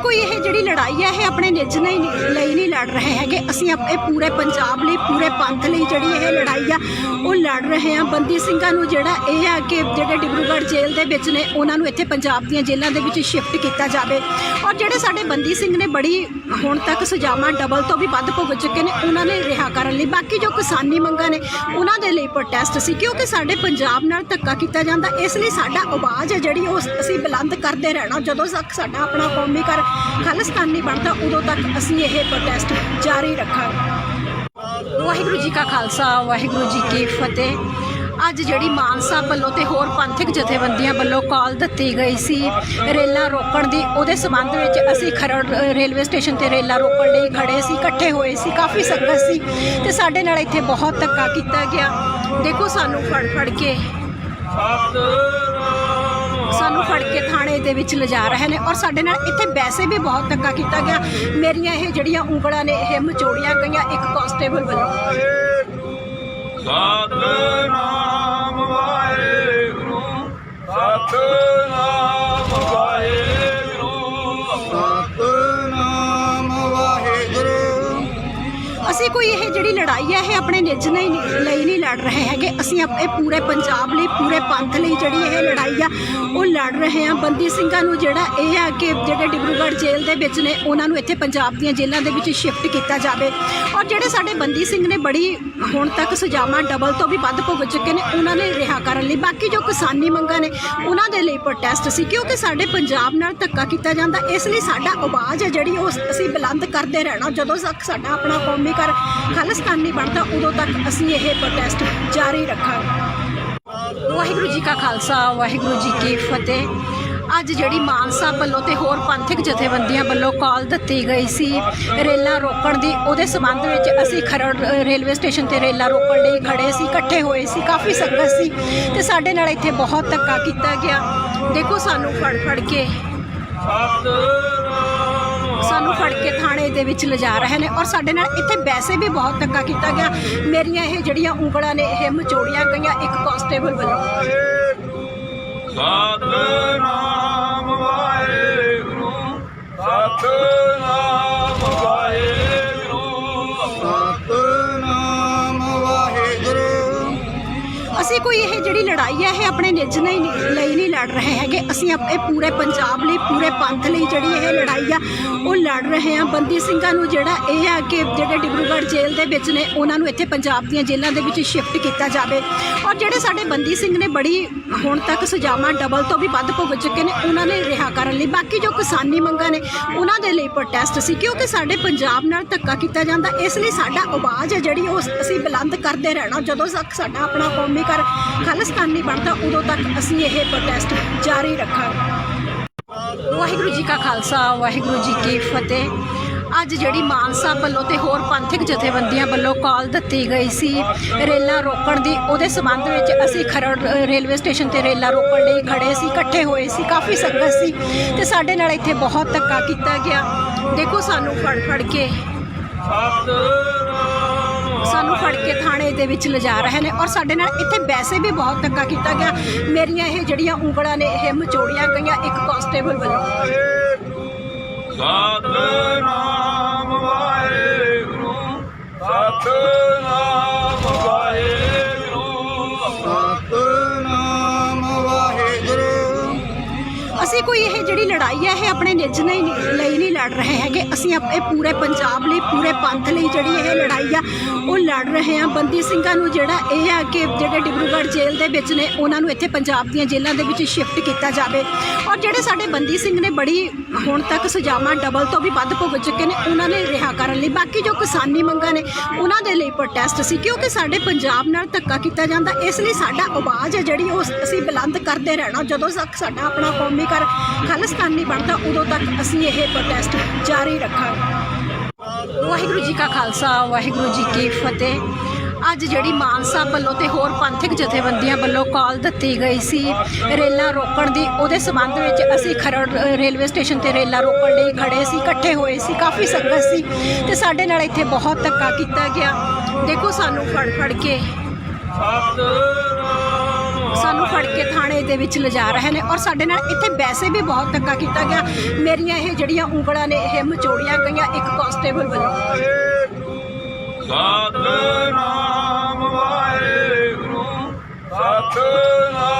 ਕੋਈ ਇਹ ਜਿਹੜੀ ਲੜਾਈ ਹੈ, ਇਹ ਆਪਣੇ ਨਿੱਜ ਨਹੀਂ ਲਈ ਨਹੀਂ ਲੜ ਰਹੇ ਹੈਗੇ। ਅਸੀਂ ਆਪ- ਇਹ ਪੂਰੇ ਪੰਜਾਬ ਲਈ, ਪੂਰੇ ਪੰਥ ਲਈ ਜਿਹੜੀ ਇਹ ਲੜਾਈ ਆ, ਉਹ ਲੜ ਰਹੇ ਹਾਂ ਬੰਦੀ ਸਿੰਘਾਂ ਨੂੰ ਜਿਹੜਾ ਇਹ ਆ ਕਿ ਜਿਹੜੇ ਡਿਬਰੂਗੜ੍ਹ ਜੇਲ੍ਹ ਦੇ ਵਿੱਚ ਨੇ, ਉਹਨਾਂ ਨੂੰ ਇੱਥੇ ਪੰਜਾਬ ਦੀਆਂ ਜੇਲ੍ਹਾਂ ਦੇ ਵਿੱਚ ਸ਼ਿਫਟ ਕੀਤਾ ਜਾਵੇ। ਔਰ ਜਿਹੜੇ ਸਾਡੇ ਬੰਦੀ ਸਿੰਘ ਨੇ ਬੜੀ ਹੁਣ ਤੱਕ ਸਜ਼ਾਵਾਂ ਡਬਲ ਤੋਂ ਵੀ ਵੱਧ ਭੁਗਤ ਚੁੱਕੇ ਨੇ, ਉਹਨਾਂ ਨੇ ਰਿਹਾ ਕਰਨ ਲਈ। ਬਾਕੀ ਜੋ ਕਿਸਾਨੀ ਮੰਗਾਂ ਨੇ, ਉਹਨਾਂ ਦੇ ਲਈ ਪ੍ਰੋਟੈਸਟ ਸੀ, ਕਿਉਂਕਿ ਸਾਡੇ ਪੰਜਾਬ ਨਾਲ ਧੱਕਾ ਕੀਤਾ ਜਾਂਦਾ। ਇਸ ਲਈ ਸਾਡਾ ਆਵਾਜ਼ ਹੈ ਜਿਹੜੀ ਉਹ ਅਸੀਂ ਬੁਲੰਦ ਕਰਦੇ ਰਹਿਣਾ। ਜਦੋਂ ਤੱਕ ਸਾਡਾ ਆਪਣਾ ਕੌਮੀ ਕਰ ਖਾਲਿਸਤਾਨ ਨਹੀਂ ਬਣਦਾ, ਉਦੋਂ ਤੱਕ ਅਸੀਂ ਇਹ ਪ੍ਰੋਟੈਸਟ ਜਾਰੀ ਰੱਖਾਂਗੇ। ਵਾਹਿਗੁਰੂ ਜੀ ਕਾ ਖਾਲਸਾ, ਵਾਹਿਗੁਰੂ ਜੀ ਕੀ ਫਤਿਹ। ਅੱਜ ਜਿਹੜੀ ਮਾਨਸਾ ਵੱਲੋਂ ਤੇ ਹੋਰ ਪੰਥਕ ਜਥੇਬੰਦੀਆਂ ਵੱਲੋਂ ਕਾਲ ਦਿੱਤੀ ਗਈ ਸੀ ਰੇਲਾਂ ਰੋਕਣ ਦੀ, ਉਹਦੇ ਸਬੰਧ ਵਿੱਚ ਅਸੀਂ ਖਰੜ ਰੇਲਵੇ ਸਟੇਸ਼ਨ ਤੇ ਰੇਲਾਂ ਰੋਕਣ ਲਈ ਖੜੇ ਸੀ, ਇਕੱਠੇ ਹੋਏ ਸੀ, ਕਾਫੀ ਸੰਗਤ ਸੀ ਤੇ ਸਾਡੇ ਨਾਲ ਇੱਥੇ ਬਹੁਤ ਧੱਕਾ ਕੀਤਾ ਗਿਆ। ਦੇਖੋ ਸਾਨੂੰ ਫੜ ਫੜ ਕੇ ਸਾਨੂੰ ਫੜ ਕੇ ਥਾਣੇ ਦੇ ਵਿੱਚ ਲਿਜਾ ਰਹੇ ਨੇ ਔਰ ਸਾਡੇ ਨਾਲ ਇੱਥੇ ਵੈਸੇ ਵੀ ਬਹੁਤ ਧੱਕਾ ਕੀਤਾ ਗਿਆ। ਮੇਰੀਆਂ ਇਹ ਜਿਹੜੀਆਂ ਉਂਗਲਾਂ ਨੇ, ਇਹ ਮਚੋੜੀਆਂ ਗਈਆਂ ਇੱਕ ਕਾਂਸਟੇਬਲ ਵੱਲੋਂ। ਸਤਨਾਮ ਵਾਹਿਗੁਰੂ ਸਤਨਾਮ ਵਾਹਿਗੁਰੂ। ਕੋਈ ਇਹ ਜਿਹੜੀ ਲੜਾਈ ਹੈ, ਇਹ ਆਪਣੇ ਨਿੱਜ ਨਹੀਂ ਲਈ ਨਹੀਂ ਲੜ ਰਹੇ ਹੈਗੇ। ਅਸੀਂ ਆਪ- ਇਹ ਪੂਰੇ ਪੰਜਾਬ ਲਈ, ਪੂਰੇ ਪੰਥ ਲਈ ਜਿਹੜੀ ਇਹ ਲੜਾਈ ਆ, ਉਹ ਲੜ ਰਹੇ ਹਾਂ ਬੰਦੀ ਸਿੰਘਾਂ ਨੂੰ ਜਿਹੜਾ ਇਹ ਆ ਕਿ ਜਿਹੜੇ ਡਿਬਰੂਗੜ੍ਹ ਜੇਲ੍ਹ ਦੇ ਵਿੱਚ ਨੇ, ਉਹਨਾਂ ਨੂੰ ਇੱਥੇ ਪੰਜਾਬ ਦੀਆਂ ਜੇਲ੍ਹਾਂ ਦੇ ਵਿੱਚ ਸ਼ਿਫਟ ਕੀਤਾ ਜਾਵੇ। ਔਰ ਜਿਹੜੇ ਸਾਡੇ ਬੰਦੀ ਸਿੰਘ ਨੇ ਬੜੀ ਹੁਣ ਤੱਕ ਸਜ਼ਾਵਾਂ ਡਬਲ ਤੋਂ ਵੀ ਵੱਧ ਭੁਗਤ ਚੁੱਕੇ ਨੇ, ਉਹਨਾਂ ਨੇ ਰਿਹਾ ਕਰਨ ਲਈ। ਬਾਕੀ ਜੋ ਕਿਸਾਨੀ ਮੰਗਾਂ ਨੇ, ਉਹਨਾਂ ਦੇ ਲਈ ਪ੍ਰੋਟੈਸਟ ਸੀ, ਕਿਉਂਕਿ ਸਾਡੇ ਪੰਜਾਬ ਨਾਲ ਧੱਕਾ ਕੀਤਾ ਜਾਂਦਾ। ਇਸ ਲਈ ਸਾਡਾ ਆਵਾਜ਼ ਹੈ ਜਿਹੜੀ ਉਹ ਅਸੀਂ ਬੁਲੰਦ ਕਰਦੇ ਰਹਿਣਾ। ਜਦੋਂ ਤੱਕ ਸਾਡਾ ਆਪਣਾ ਕੌਮੀ ਕਰ ਖਾਲਿਸਤਾਨ ਨਹੀਂ ਬਣਦਾ, ਉਦੋਂ ਤੱਕ ਅਸੀਂ ਇਹ ਪ੍ਰੋਟੈਸਟ ਜਾਰੀ ਰੱਖਾਂਗੇ। ਵਾਹਿਗੁਰੂ ਜੀ ਕਾ ਖਾਲਸਾ, ਵਾਹਿਗੁਰੂ ਜੀ ਕੀ ਫਤਿਹ। ਅੱਜ ਜਿਹੜੀ ਮਾਨਸਾ ਵੱਲੋਂ ਤੇ ਹੋਰ ਪੰਥਕ ਜਥੇਬੰਦੀਆਂ ਵੱਲੋਂ ਕਾਲ ਦਿੱਤੀ ਗਈ ਸੀ ਰੇਲਾਂ ਰੋਕਣ ਦੀ, ਉਹਦੇ ਸਬੰਧ ਵਿੱਚ ਅਸੀਂ ਖਰੜ ਰੇਲਵੇ ਸਟੇਸ਼ਨ ਤੇ ਰੇਲਾਂ ਰੋਕਣ ਲਈ ਖੜੇ ਸੀ, ਇਕੱਠੇ ਹੋਏ ਸੀ, ਕਾਫੀ ਸੰਗਤ ਸੀ ਤੇ ਸਾਡੇ ਨਾਲ ਇੱਥੇ ਬਹੁਤ ਧੱਕਾ ਕੀਤਾ ਗਿਆ। ਦੇਖੋ ਸਾਨੂੰ ਫੜ ਫੜ ਕੇ ਸਾਨੂੰ ਫੜ ਕੇ ਥਾਣੇ ਦੇ ਵਿੱਚ ਲਿਜਾ ਰਹੇ ਨੇ ਔਰ ਸਾਡੇ ਨਾਲ ਇੱਥੇ ਵੈਸੇ ਵੀ ਬਹੁਤ ਧੱਕਾ ਕੀਤਾ ਗਿਆ। ਮੇਰੀਆਂ ਇਹ ਜਿਹੜੀਆਂ ਉਂਗਲਾਂ ਨੇ, ਇਹ ਮਚੋੜੀਆਂ ਗਈਆਂ ਇੱਕ ਕਾਂਸਟੇਬਲ ਵੱਲੋਂ। ਸਤਨਾਮ ਵਾਹਿਗੁਰੂ ਸਤਨਾਮ ਵਾਹਿਗੁਰੂ। ਕੋਈ ਇਹ ਜਿਹੜੀ ਲੜਾਈ ਹੈ, ਇਹ ਆਪਣੇ ਨਿੱਜ ਨਹੀਂ ਲਈ ਨਹੀਂ ਲੜ ਰਹੇ ਹੈਗੇ। ਅਸੀਂ ਇਹ ਪੂਰੇ ਪੰਜਾਬ ਲਈ, ਪੂਰੇ ਪੰਥ ਲਈ ਜਿਹੜੀ ਇਹ ਲੜਾਈ ਆ, ਉਹ ਲੜ ਰਹੇ ਹਾਂ ਬੰਦੀ ਸਿੰਘਾਂ ਨੂੰ ਜਿਹੜਾ ਇਹ ਆ ਕਿ ਜਿਹੜੇ ਡਿਬਰੂਗੜ੍ਹ ਜੇਲ੍ਹ ਦੇ ਵਿੱਚ ਨੇ, ਉਹਨਾਂ ਨੂੰ ਇੱਥੇ ਪੰਜਾਬ ਦੀਆਂ ਜੇਲ੍ਹਾਂ ਦੇ ਵਿੱਚ ਸ਼ਿਫਟ ਕੀਤਾ ਜਾਵੇ। ਔਰ ਜਿਹੜੇ ਸਾਡੇ ਬੰਦੀ ਸਿੰਘ ਨੇ ਬੜੀ ਹੁਣ ਤੱਕ ਸਜ਼ਾਵਾਂ ਡਬਲ ਤੋਂ ਵੀ ਵੱਧ ਭੁਗਤ ਚੁੱਕੇ ਨੇ, ਉਹਨਾਂ ਨੇ ਰਿਹਾ ਕਰਨ ਲਈ। ਬਾਕੀ ਜੋ ਕਿਸਾਨੀ ਮੰਗਾਂ ਨੇ, ਉਹਨਾਂ ਦੇ ਲਈ ਪ੍ਰੋਟੈਸਟ ਸੀ, ਕਿਉਂਕਿ ਸਾਡੇ ਪੰਜਾਬ ਨਾਲ ਧੱਕਾ ਕੀਤਾ ਜਾਂਦਾ। ਇਸ ਲਈ ਸਾਡਾ ਆਵਾਜ਼ ਹੈ ਜਿਹੜੀ ਉਹ ਅਸੀਂ ਬੁਲੰਦ ਕਰਦੇ ਰਹਿਣਾ। ਜਦੋਂ ਤੱਕ ਸਾਡਾ ਆਪਣਾ ਕੌਮੀ ਕਰ ਖਾਲਿਸਤਾਨ ਨਹੀਂ ਬਣਦਾ, ਉਦੋਂ ਤੱਕ ਅਸੀਂ ਇਹ ਪ੍ਰੋਟੈਸਟ ਜਾਰੀ ਰੱਖਾਂਗੇ। ਵਾਹਿਗੁਰੂ ਜੀ ਕਾ ਖਾਲਸਾ, ਵਾਹਿਗੁਰੂ ਜੀ ਕੀ ਫਤਿਹ। ਅੱਜ ਜਿਹੜੀ ਮਾਨਸਾ ਵੱਲੋਂ ਤੇ ਹੋਰ ਪੰਥਕ ਜਥੇਬੰਦੀਆਂ ਵੱਲੋਂ ਕਾਲ ਦਿੱਤੀ ਗਈ ਸੀ ਰੇਲਾਂ ਰੋਕਣ ਦੀ, ਉਹਦੇ ਸਬੰਧ ਵਿੱਚ ਅਸੀਂ ਖਰੜ ਰੇਲਵੇ ਸਟੇਸ਼ਨ ਤੇ ਰੇਲਾਂ ਰੋਕਣ ਲਈ ਖੜੇ ਸੀ, ਇਕੱਠੇ ਹੋਏ ਸੀ, ਕਾਫੀ ਸੰਗਤ ਸੀ ਤੇ ਸਾਡੇ ਨਾਲ ਇੱਥੇ ਬਹੁਤ ਧੱਕਾ ਕੀਤਾ ਗਿਆ। ਦੇਖੋ ਸਾਨੂੰ ਫੜ ਫੜ ਕੇ ਸਾਨੂੰ ਫੜ ਕੇ ਥਾਣੇ ਦੇ ਵਿੱਚ ਲਿਜਾ ਰਹੇ ਨੇ ਔਰ ਸਾਡੇ ਨਾਲ ਇੱਥੇ ਵੈਸੇ ਵੀ ਬਹੁਤ ਧੱਕਾ ਕੀਤਾ ਗਿਆ। ਮੇਰੀਆਂ ਇਹ ਜਿਹੜੀਆਂ ਉਂਗਲਾਂ ਨੇ, ਇਹ ਮਚੋੜੀਆਂ ਗਈਆਂ ਇੱਕ ਕਾਂਸਟੇਬਲ ਵੱਲੋਂ। ਸਤਨਾਮ ਵਾਹਿਗੁਰੂ, ਸਤਨਾਮ ਅਸੀਂ ਕੋਈ ਇਹ ਜਿਹੜੀ ਲੜਾਈ ਹੈ, ਇਹ ਆਪਣੇ ਨਿੱਜ ਨਹੀਂ, ਲਈ ਨਹੀਂ ਲੜ ਰਹੇ ਹੈਗੇ। ਅਸੀਂ ਆਪਣੇ ਪੂਰੇ ਪੰਜਾਬ ਲਈ, ਪੂਰੇ ਪੰਥ ਲਈ ਜਿਹੜੀ ਇਹ ਲੜਾਈ ਆ, ਉਹ ਲੜ ਰਹੇ ਹਾਂ ਬੰਦੀ ਸਿੰਘਾਂ ਨੂੰ ਜਿਹੜਾ ਇਹ ਆ ਕਿ ਜਿਹੜੇ ਡਿਬਰੂਗੜ੍ਹ ਜੇਲ੍ਹ ਦੇ ਵਿੱਚ ਨੇ, ਉਹਨਾਂ ਨੂੰ ਇੱਥੇ ਪੰਜਾਬ ਦੀਆਂ ਜੇਲ੍ਹਾਂ ਦੇ ਵਿੱਚ ਸ਼ਿਫਟ ਕੀਤਾ ਜਾਵੇ। ਔਰ ਜਿਹੜੇ ਸਾਡੇ ਬੰਦੀ ਸਿੰਘ ਨੇ ਬੜੀ ਹੁਣ ਤੱਕ ਸਜ਼ਾਵਾਂ ਡਬਲ ਤੋਂ ਵੀ ਵੱਧ ਭੁਗਤ ਚੁੱਕੇ ਨੇ, ਉਹਨਾਂ ਨੇ ਰਿਹਾ ਕਰਨ ਲਈ। ਬਾਕੀ ਜੋ ਕਿਸਾਨੀ ਮੰਗਾਂ ਨੇ, ਉਹਨਾਂ ਦੇ ਲਈ ਪ੍ਰੋਟੈਸਟ ਸੀ, ਕਿਉਂਕਿ ਸਾਡੇ ਪੰਜਾਬ ਨਾਲ ਧੱਕਾ ਕੀਤਾ ਜਾਂਦਾ। ਇਸ ਲਈ ਸਾਡਾ ਆਵਾਜ਼ ਹੈ ਜਿਹੜੀ ਉਹ ਅਸੀਂ ਬੁਲੰਦ ਕਰਦੇ ਰਹਿਣਾ। ਜਦੋਂ ਤੱਕ ਸਾਡਾ ਆਪਣਾ ਕੌਮੀ ਕਰ ਖਾਲਿਸਤਾਨ ਨਹੀਂ ਬਣਦਾ ਉਦੋਂ ਤੱਕ ਅਸੀਂ ਇਹ ਪ੍ਰੋਟੈਸਟ ਜਾਰੀ ਰੱਖਾਂਗੇ। ਵਾਹਿਗੁਰੂ ਜੀ ਕਾ ਖਾਲਸਾ, ਵਾਹਿਗੁਰੂ ਜੀ ਕੀ ਫਤਿਹ। ਅੱਜ ਜਿਹੜੀ ਮਾਨਸਾ ਵੱਲੋਂ ਤੇ ਹੋਰ ਪੰਥਕ ਜਥੇਬੰਦੀਆਂ ਵੱਲੋਂ ਕਾਲ ਦਿੱਤੀ ਗਈ ਸੀ ਰੇਲਾਂ ਰੋਕਣ ਦੀ, ਉਹਦੇ ਸਬੰਧ ਵਿੱਚ ਅਸੀਂ ਖਰੜ ਰੇਲਵੇ ਸਟੇਸ਼ਨ ਤੇ ਰੇਲਾਂ ਰੋਕਣ ਲਈ ਖੜੇ ਸੀ, ਇਕੱਠੇ ਹੋਏ ਸੀ, ਕਾਫੀ ਸੰਗਤ ਸੀ ਤੇ ਸਾਡੇ ਨਾਲ ਇੱਥੇ ਬਹੁਤ ਧੱਕਾ ਕੀਤਾ ਗਿਆ। ਦੇਖੋ ਸਾਨੂੰ ਫੜ ਫੜ ਕੇ ਸਾਨੂੰ ਫੜ ਕੇ ਥਾਣੇ ਦੇ ਵਿੱਚ ਲਿਜਾ ਰਹੇ ਨੇ ਔਰ ਸਾਡੇ ਨਾਲ ਇੱਥੇ ਵੈਸੇ ਵੀ ਬਹੁਤ ਧੱਕਾ ਕੀਤਾ ਗਿਆ। ਮੇਰੀਆਂ ਇਹ ਜਿਹੜੀਆਂ ਉਂਗਲਾਂ ਨੇ, ਇਹ ਮਚੋੜੀਆਂ ਗਈਆਂ ਇੱਕ ਕਾਂਸਟੇਬਲ ਵੱਲੋਂ। ਸਤਨਾਮ ਵਾਹਿਗੁਰੂ, ਸਤਨਾਮ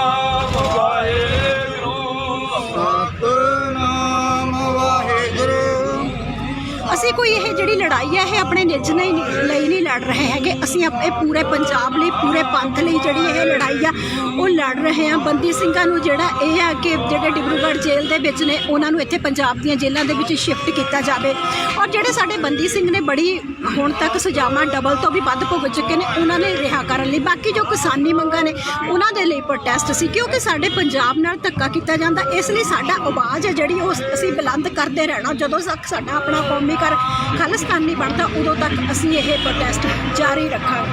ਅਸੀਂ ਕੋਈ ਇਹ ਜਿਹੜੀ ਲੜਾਈ ਹੈ, ਇਹ ਆਪਣੇ ਨਿੱਜ ਨਹੀਂ ਲਈ ਨਹੀਂ ਲੜ ਰਹੇ ਹੈਗੇ। ਅਸੀਂ ਆਪਣੇ ਪੂਰੇ ਪੰਜਾਬ ਲਈ, ਪੂਰੇ ਪੰਥ ਲਈ ਜਿਹੜੀ ਇਹ ਲੜਾਈ ਆ, ਉਹ ਲੜ ਰਹੇ ਹਾਂ ਬੰਦੀ ਸਿੰਘਾਂ ਨੂੰ ਜਿਹੜਾ ਇਹ ਆ ਕਿ ਜਿਹੜੇ ਡਿਬਰੂਗੜ੍ਹ ਜੇਲ੍ਹ ਦੇ ਵਿੱਚ ਨੇ, ਉਹਨਾਂ ਨੂੰ ਇੱਥੇ ਪੰਜਾਬ ਦੀਆਂ ਜੇਲ੍ਹਾਂ ਦੇ ਵਿੱਚ ਸ਼ਿਫਟ ਕੀਤਾ ਜਾਵੇ। ਔਰ ਜਿਹੜੇ ਸਾਡੇ ਬੰਦੀ ਸਿੰਘ ਨੇ ਬੜੀ ਹੁਣ ਤੱਕ ਸਜ਼ਾਵਾਂ ਡਬਲ ਤੋਂ ਵੀ ਵੱਧ ਭੁਗਤ ਚੁੱਕੇ ਨੇ, ਉਹਨਾਂ ਨੇ ਰਿਹਾ ਕਰਨ ਲਈ। ਬਾਕੀ ਜੋ ਕਿਸਾਨੀ ਮੰਗਾਂ ਨੇ, ਉਹਨਾਂ ਦੇ ਲਈ ਪ੍ਰੋਟੈਸਟ ਸੀ, ਕਿਉਂਕਿ ਸਾਡੇ ਪੰਜਾਬ ਨਾਲ ਧੱਕਾ ਕੀਤਾ ਜਾਂਦਾ। ਇਸ ਲਈ ਸਾਡਾ ਆਵਾਜ਼ ਹੈ ਜਿਹੜੀ ਉਹ ਅਸੀਂ ਬੁਲੰਦ ਕਰਦੇ ਰਹਿਣਾ। ਜਦੋਂ ਤੱਕ ਸਾਡਾ ਆਪਣਾ ਕੌਮੀ ਕਰ ਖਾਲਿਸਤਾਨ ਨਹੀਂ ਬਣਦਾ, ਉਦੋਂ ਤੱਕ ਅਸੀਂ ਇਹ ਪ੍ਰੋਟੈਸਟ ਜਾਰੀ ਰੱਖਾਂਗੇ।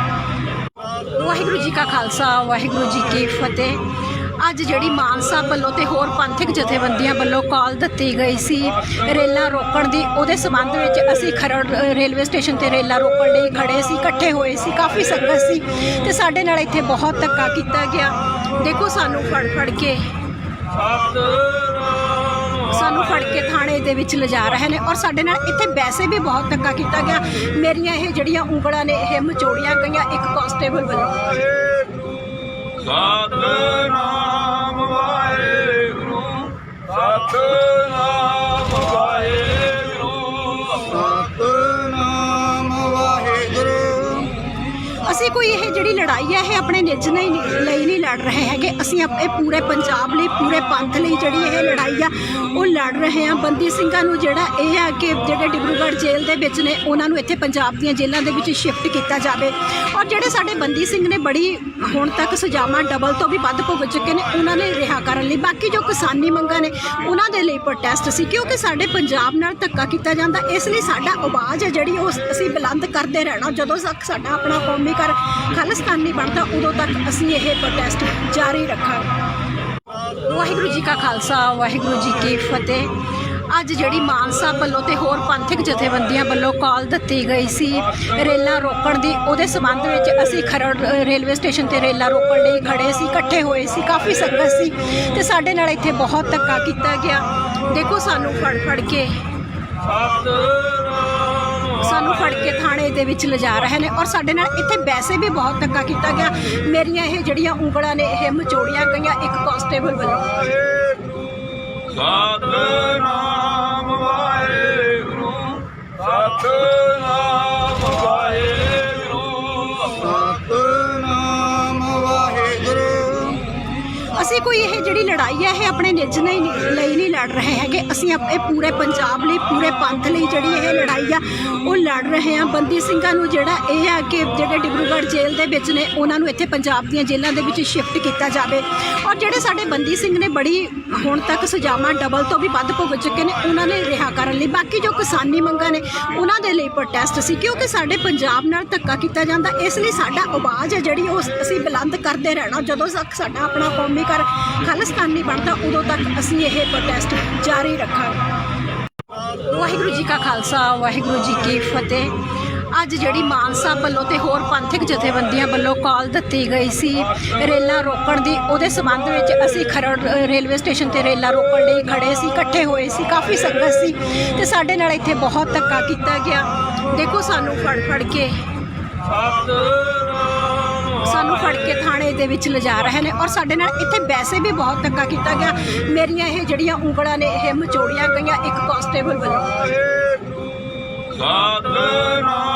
ਵਾਹਿਗੁਰੂ ਜੀ ਕਾ ਖਾਲਸਾ, ਵਾਹਿਗੁਰੂ ਜੀ ਕੀ ਫਤਿਹ। ਅੱਜ ਜਿਹੜੀ ਮਾਨਸਾ ਵੱਲੋਂ ਤੇ ਹੋਰ ਪੰਥਕ ਜਥੇਬੰਦੀਆਂ ਵੱਲੋਂ ਕਾਲ ਦਿੱਤੀ ਗਈ ਸੀ ਰੇਲਾਂ ਰੋਕਣ ਦੀ, ਉਹਦੇ ਸਬੰਧ ਵਿੱਚ ਅਸੀਂ ਖਰੜ, ਰੇਲਵੇ ਸਟੇਸ਼ਨ ਤੇ ਰੇਲਾਂ ਰੋਕਣ ਲਈ ਖੜੇ ਸੀ, ਇਕੱਠੇ ਹੋਏ ਸੀ, ਕਾਫੀ ਸੰਗਤ ਸੀ ਤੇ ਸਾਡੇ ਨਾਲ ਇੱਥੇ ਬਹੁਤ ਧੱਕਾ ਕੀਤਾ ਗਿਆ। ਦੇਖੋ ਸਾਨੂੰ ਫੜ ਫੜ ਕੇ ਸਾਨੂੰ ਫੜ ਕੇ ਥਾਣੇ ਦੇ ਵਿੱਚ ਲਿਜਾ ਰਹੇ ਨੇ ਔਰ ਸਾਡੇ ਨਾਲ ਇੱਥੇ ਵੈਸੇ ਵੀ ਬਹੁਤ ਧੱਕਾ ਕੀਤਾ ਗਿਆ। ਮੇਰੀਆਂ ਇਹ ਜਿਹੜੀਆਂ ਉਂਗਲਾਂ ਨੇ, ਇਹ ਮਚੋੜੀਆਂ ਗਈਆਂ ਇੱਕ ਕਾਂਸਟੇਬਲ ਵੱਲੋਂ। ਸਤਨਾਮ ਵਾਹਿਗੁਰੂ, ਸਤਨਾਮ ਕੋਈ ਇਹ ਜਿਹੜੀ ਲੜਾਈ ਹੈ, ਇਹ ਆਪਣੇ ਨਿੱਜ ਨਹੀਂ ਲਈ ਨਹੀਂ ਲੜ ਰਹੇ ਹੈਗੇ। ਅਸੀਂ ਆਪ- ਇਹ ਪੂਰੇ ਪੰਜਾਬ ਲਈ, ਪੂਰੇ ਪੰਥ ਲਈ ਜਿਹੜੀ ਇਹ ਲੜਾਈ ਆ, ਉਹ ਲੜ ਰਹੇ ਆ। ਬੰਦੀ ਸਿੰਘਾਂ ਨੂੰ ਜਿਹੜਾ ਇਹ ਆ ਕਿ ਜਿਹੜੇ ਡਿਬਰੂਗੜ੍ਹ ਜੇਲ੍ਹ ਦੇ ਵਿੱਚ ਨੇ, ਉਹਨਾਂ ਨੂੰ ਇੱਥੇ ਪੰਜਾਬ ਦੀਆਂ ਜੇਲ੍ਹਾਂ ਦੇ ਵਿੱਚ ਸ਼ਿਫਟ ਕੀਤਾ ਜਾਵੇ। ਔਰ ਜਿਹੜੇ ਸਾਡੇ ਬੰਦੀ ਸਿੰਘ ਨੇ ਬੜੀ ਹੁਣ ਤੱਕ ਸਜ਼ਾਵਾਂ ਡਬਲ ਤੋਂ ਵੀ ਵੱਧ ਭੁਗਤ ਚੁੱਕੇ ਨੇ, ਉਹਨਾਂ ਨੇ ਰਿਹਾ ਕਰਨ ਲਈ। ਬਾਕੀ ਜੋ ਕਿਸਾਨੀ ਮੰਗਾਂ ਨੇ, ਉਹਨਾਂ ਦੇ ਲਈ ਪ੍ਰੋਟੈਸਟ ਸੀ, ਕਿਉਂਕਿ ਸਾਡੇ ਪੰਜਾਬ ਨਾਲ ਧੱਕਾ ਕੀਤਾ ਜਾਂਦਾ। ਇਸ ਲਈ ਸਾਡਾ ਆਵਾਜ਼ ਹੈ ਜਿਹੜੀ ਉਹ ਅਸੀਂ ਬੁਲੰਦ ਕਰਦੇ ਰਹਿਣਾ। ਜਦੋਂ ਤੱਕ ਸਾਡਾ ਆਪਣਾ ਕੌਮੀ ਕਰ ਖਾਲਿਸਤਾਨ ਨਹੀਂ ਬਣਦਾ, ਉਦੋਂ ਤੱਕ ਅਸੀਂ ਇਹ ਪ੍ਰੋਟੈਸਟ ਜਾਰੀ ਰੱਖਾਂਗੇ। ਵਾਹਿਗੁਰੂ ਜੀ ਕਾ ਖਾਲਸਾ, ਵਾਹਿਗੁਰੂ ਜੀ ਕੀ ਫਤਿਹ। ਅੱਜ ਜਿਹੜੀ ਮਾਨਸਾ ਵੱਲੋਂ ਤੇ ਹੋਰ ਪੰਥਕ ਜਥੇਬੰਦੀਆਂ ਵੱਲੋਂ ਕਾਲ ਦਿੱਤੀ ਗਈ ਸੀ ਰੇਲਾਂ ਰੋਕਣ ਦੀ, ਉਹਦੇ ਸੰਬੰਧ ਵਿੱਚ ਅਸੀਂ ਖਰੜ ਰੇਲਵੇ ਸਟੇਸ਼ਨ ਤੇ ਰੇਲਾਂ ਰੋਕਣ ਲਈ ਖੜੇ ਸੀ, ਇਕੱਠੇ ਹੋਏ ਸੀ, ਕਾਫੀ ਸੰਗਤ ਸੀ ਤੇ ਸਾਡੇ ਨਾਲ ਇੱਥੇ ਬਹੁਤ ਧੱਕਾ ਕੀਤਾ ਗਿਆ। ਦੇਖੋ ਸਾਨੂੰ ਫੜ ਫੜ ਕੇ ਸਾਨੂੰ ਫੜ ਕੇ ਥਾਣੇ ਦੇ ਵਿੱਚ ਲਿਜਾ ਰਹੇ ਨੇ ਔਰ ਸਾਡੇ ਨਾਲ ਇੱਥੇ ਵੈਸੇ ਵੀ ਬਹੁਤ ਧੱਕਾ ਕੀਤਾ ਗਿਆ। ਮੇਰੀਆਂ ਇਹ ਜਿਹੜੀਆਂ ਉਂਗਲਾਂ ਨੇ, ਇਹ ਮਚੋੜੀਆਂ ਗਈਆਂ ਇੱਕ ਕਾਂਸਟੇਬਲ ਵੱਲੋਂ। ਸਤਨਾਮ। ਕੋਈ ਇਹ ਜਿਹੜੀ ਲੜਾਈ ਹੈ, ਇਹ ਆਪਣੇ ਨਿੱਜ ਨਹੀਂ ਲਈ ਨਹੀਂ ਲੜ ਰਹੇ ਹੈਗੇ। ਅਸੀਂ ਆਪ- ਇਹ ਪੂਰੇ ਪੰਜਾਬ ਲਈ, ਪੂਰੇ ਪੰਥ ਲਈ ਜਿਹੜੀ ਇਹ ਲੜਾਈ ਆ, ਉਹ ਲੜ ਰਹੇ ਆ। ਬੰਦੀ ਸਿੰਘਾਂ ਨੂੰ ਜਿਹੜਾ ਇਹ ਆ ਕਿ ਜਿਹੜੇ ਡਿਬਰੂਗੜ੍ਹ ਜੇਲ੍ਹ ਦੇ ਵਿੱਚ ਨੇ, ਉਹਨਾਂ ਨੂੰ ਇੱਥੇ ਪੰਜਾਬ ਦੀਆਂ ਜੇਲ੍ਹਾਂ ਦੇ ਵਿੱਚ ਸ਼ਿਫਟ ਕੀਤਾ ਜਾਵੇ। ਔਰ ਜਿਹੜੇ ਸਾਡੇ ਬੰਦੀ ਸਿੰਘ ਨੇ ਬੜੀ ਹੁਣ ਤੱਕ ਸਜ਼ਾਵਾਂ ਡਬਲ ਤੋਂ ਵੀ ਵੱਧ ਭੁਗਤ ਚੁੱਕੇ ਨੇ, ਉਹਨਾਂ ਨੇ ਰਿਹਾ ਕਰਨ ਲਈ। ਬਾਕੀ ਜੋ ਕਿਸਾਨੀ ਮੰਗਾਂ ਨੇ, ਉਹਨਾਂ ਦੇ ਲਈ ਪ੍ਰੋਟੈਸਟ ਸੀ, ਕਿਉਂਕਿ ਸਾਡੇ ਪੰਜਾਬ ਨਾਲ ਧੱਕਾ ਕੀਤਾ ਜਾਂਦਾ, ਇਸ ਲਈ ਸਾਡਾ ਆਵਾਜ਼ ਹੈ ਜਿਹੜੀ ਉਹ ਅਸੀਂ ਬੁਲੰਦ ਕਰਦੇ ਰਹਿਣਾ। ਜਦੋਂ ਤੱਕ ਸਾਡਾ ਆਪਣਾ ਕੌਮੀ ਘਰ ਖਾਲਿਸਤਾਨ ਨਹੀਂ ਬਣਦਾ, ਉਦੋਂ ਤੱਕ ਅਸੀਂ ਇਹ ਪ੍ਰੋਟੈਸਟ ਜਾਰੀ ਰੱਖਾਂਗੇ। ਵਾਹਿਗੁਰੂ ਜੀ ਕਾ ਖਾਲਸਾ, ਵਾਹਿਗੁਰੂ ਜੀ ਕੀ ਫਤਿਹ। ਅੱਜ ਜਿਹੜੀ ਮਾਨਸਾ ਵੱਲੋਂ ਤੇ ਹੋਰ ਪੰਥਕ ਜਥੇਬੰਦੀਆਂ ਵੱਲੋਂ ਕਾਲ ਦਿੱਤੀ ਗਈ ਸੀ ਰੇਲਾਂ ਰੋਕਣ ਦੀ, ਉਹਦੇ ਸੰਬੰਧ ਵਿੱਚ ਅਸੀਂ ਖਰੜ ਰੇਲਵੇ ਸਟੇਸ਼ਨ ਤੇ ਰੇਲਾਂ ਰੋਕਣ ਲਈ ਖੜੇ ਸੀ, ਇਕੱਠੇ ਹੋਏ ਸੀ, ਕਾਫੀ ਸੰਗਤ ਸੀ ਤੇ ਸਾਡੇ ਨਾਲ ਇੱਥੇ ਬਹੁਤ ਧੱਕਾ ਕੀਤਾ ਗਿਆ। ਦੇਖੋ ਸਾਨੂੰ ਫੜ ਫੜ ਕੇ, ਸਾਨੂੰ ਫੜ ਕੇ ਥਾਣੇ ਦੇ ਵਿੱਚ ਲਿਜਾ ਰਹੇ ਨੇ ਔਰ ਸਾਡੇ ਨਾਲ ਇੱਥੇ ਵੈਸੇ ਵੀ ਬਹੁਤ ਧੱਕਾ ਕੀਤਾ ਗਿਆ। ਮੇਰੀਆਂ ਇਹ ਜਿਹੜੀਆਂ ਉਂਗਲਾਂ ਨੇ, ਇਹ ਮਚੋੜੀਆਂ ਗਈਆਂ ਇੱਕ ਕਾਂਸਟੇਬਲ ਵੱਲੋਂ। ਸਤਨਾਮ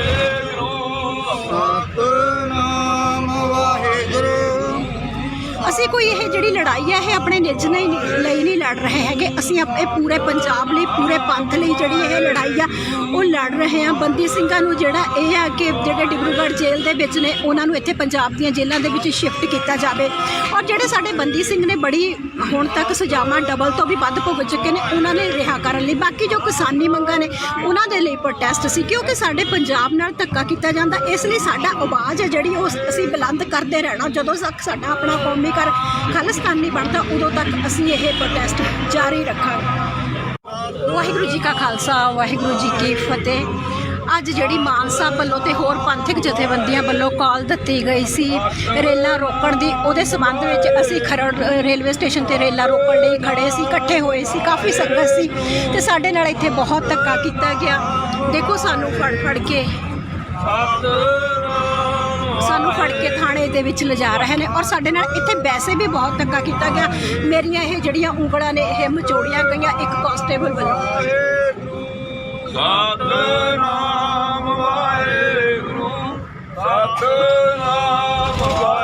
ਅਸੀਂ ਕੋਈ ਇਹ ਜਿਹੜੀ ਲੜਾਈ ਹੈ, ਇਹ ਆਪਣੇ ਨਿੱਜ ਨਹੀਂ ਲਈ ਨਹੀਂ ਲੜ ਰਹੇ ਹੈਗੇ। ਅਸੀਂ ਆਪ- ਇਹ ਪੂਰੇ ਪੰਜਾਬ ਲਈ, ਪੂਰੇ ਪੰਥ ਲਈ ਜਿਹੜੀ ਇਹ ਲੜਾਈ ਆ, ਉਹ ਲੜ ਰਹੇ ਆ। ਬੰਦੀ ਸਿੰਘਾਂ ਨੂੰ ਜਿਹੜਾ ਇਹ ਆ ਕਿ ਜਿਹੜੇ ਡਿਬਰੂਗੜ੍ਹ ਜੇਲ੍ਹ ਦੇ ਵਿੱਚ ਨੇ, ਉਹਨਾਂ ਨੂੰ ਇੱਥੇ ਪੰਜਾਬ ਦੀਆਂ ਜੇਲ੍ਹਾਂ ਦੇ ਵਿੱਚ ਸ਼ਿਫਟ ਕੀਤਾ ਜਾਵੇ। ਔਰ ਜਿਹੜੇ ਸਾਡੇ ਬੰਦੀ ਸਿੰਘ ਨੇ ਬੜੀ ਹੁਣ ਤੱਕ ਸਜ਼ਾਵਾਂ ਡਬਲ ਤੋਂ ਵੀ ਵੱਧ ਭੁਗਤ ਚੁੱਕੇ ਨੇ, ਉਹਨਾਂ ਨੇ ਰਿਹਾ ਕਰਨ ਲਈ। ਬਾਕੀ ਜੋ ਕਿਸਾਨੀ ਮੰਗਾਂ ਨੇ, ਉਹਨਾਂ ਦੇ ਲਈ ਪ੍ਰੋਟੈਸਟ ਸੀ, ਕਿਉਂਕਿ ਸਾਡੇ ਪੰਜਾਬ ਨਾਲ ਧੱਕਾ ਕੀਤਾ ਜਾਂਦਾ। ਇਸ ਲਈ ਸਾਡਾ ਆਵਾਜ਼ ਹੈ ਜਿਹੜੀ ਉਹ ਅਸੀਂ ਬੁਲੰਦ ਕਰਦੇ ਰਹਿਣਾ। ਜਦੋਂ ਤੱਕ ਸਾਡਾ ਆਪਣਾ ਕੌਮੀ ਘਰ ਖਾਲਿਸਤਾਨ ਨਹੀਂ ਬਣਦਾ, ਉਦੋਂ ਤੱਕ ਅਸੀਂ ਇਹ ਪ੍ਰੋਟੈਸਟ ਜਾਰੀ ਰੱਖਾਂਗੇ। ਵਾਹਿਗੁਰੂ ਜੀ ਕਾ ਖਾਲਸਾ, ਵਾਹਿਗੁਰੂ ਜੀ ਕੀ ਫਤਿਹ। ਅੱਜ ਜਿਹੜੀ ਮਾਨਸਾ ਵੱਲੋਂ ਤੇ ਹੋਰ ਪੰਥਕ ਜਥੇਬੰਦੀਆਂ ਵੱਲੋਂ ਕਾਲ ਦਿੱਤੀ ਗਈ ਸੀ ਰੇਲਾਂ ਰੋਕਣ ਦੀ, ਉਹਦੇ ਸੰਬੰਧ ਵਿੱਚ ਅਸੀਂ ਖਰੜ ਰੇਲਵੇ ਸਟੇਸ਼ਨ ਤੇ ਰੇਲਾਂ ਰੋਕਣ ਲਈ ਖੜੇ ਸੀ, ਇਕੱਠੇ ਹੋਏ ਸੀ, ਕਾਫੀ ਸੰਗਤ ਸੀ ਤੇ ਸਾਡੇ ਨਾਲ ਇੱਥੇ ਬਹੁਤ ਧੱਕਾ ਕੀਤਾ ਗਿਆ। ਦੇਖੋ ਸਾਨੂੰ ਫੜ ਫੜ ਕੇ। ਸਾਨੂੰ ਫੜ ਕੇ ਥਾਣੇ ਦੇ ਵਿੱਚ ਲਿਜਾ ਰਹੇ ਨੇ ਔਰ ਸਾਡੇ ਨਾਲ ਇੱਥੇ ਬਹੁਤ ਵੈਸੇ ਵੀ ਬਹੁਤ ਧੱਕਾ ਕੀਤਾ ਗਿਆ। ਮੇਰੀਆਂ ਇਹ ਜਿਹੜੀਆਂ ਉਂਗਲਾਂ ਨੇ, ਇਹ ਮਚੋੜੀਆਂ ਗਈਆਂ ਇੱਕ ਕਾਂਸਟੇਬਲ ਵੱਲੋਂ। ਸਤਨਾਮ ਵਾਹਿਗੁਰੂ ਸਤਨਾਮ ਵਾਹਿਗੁਰੂ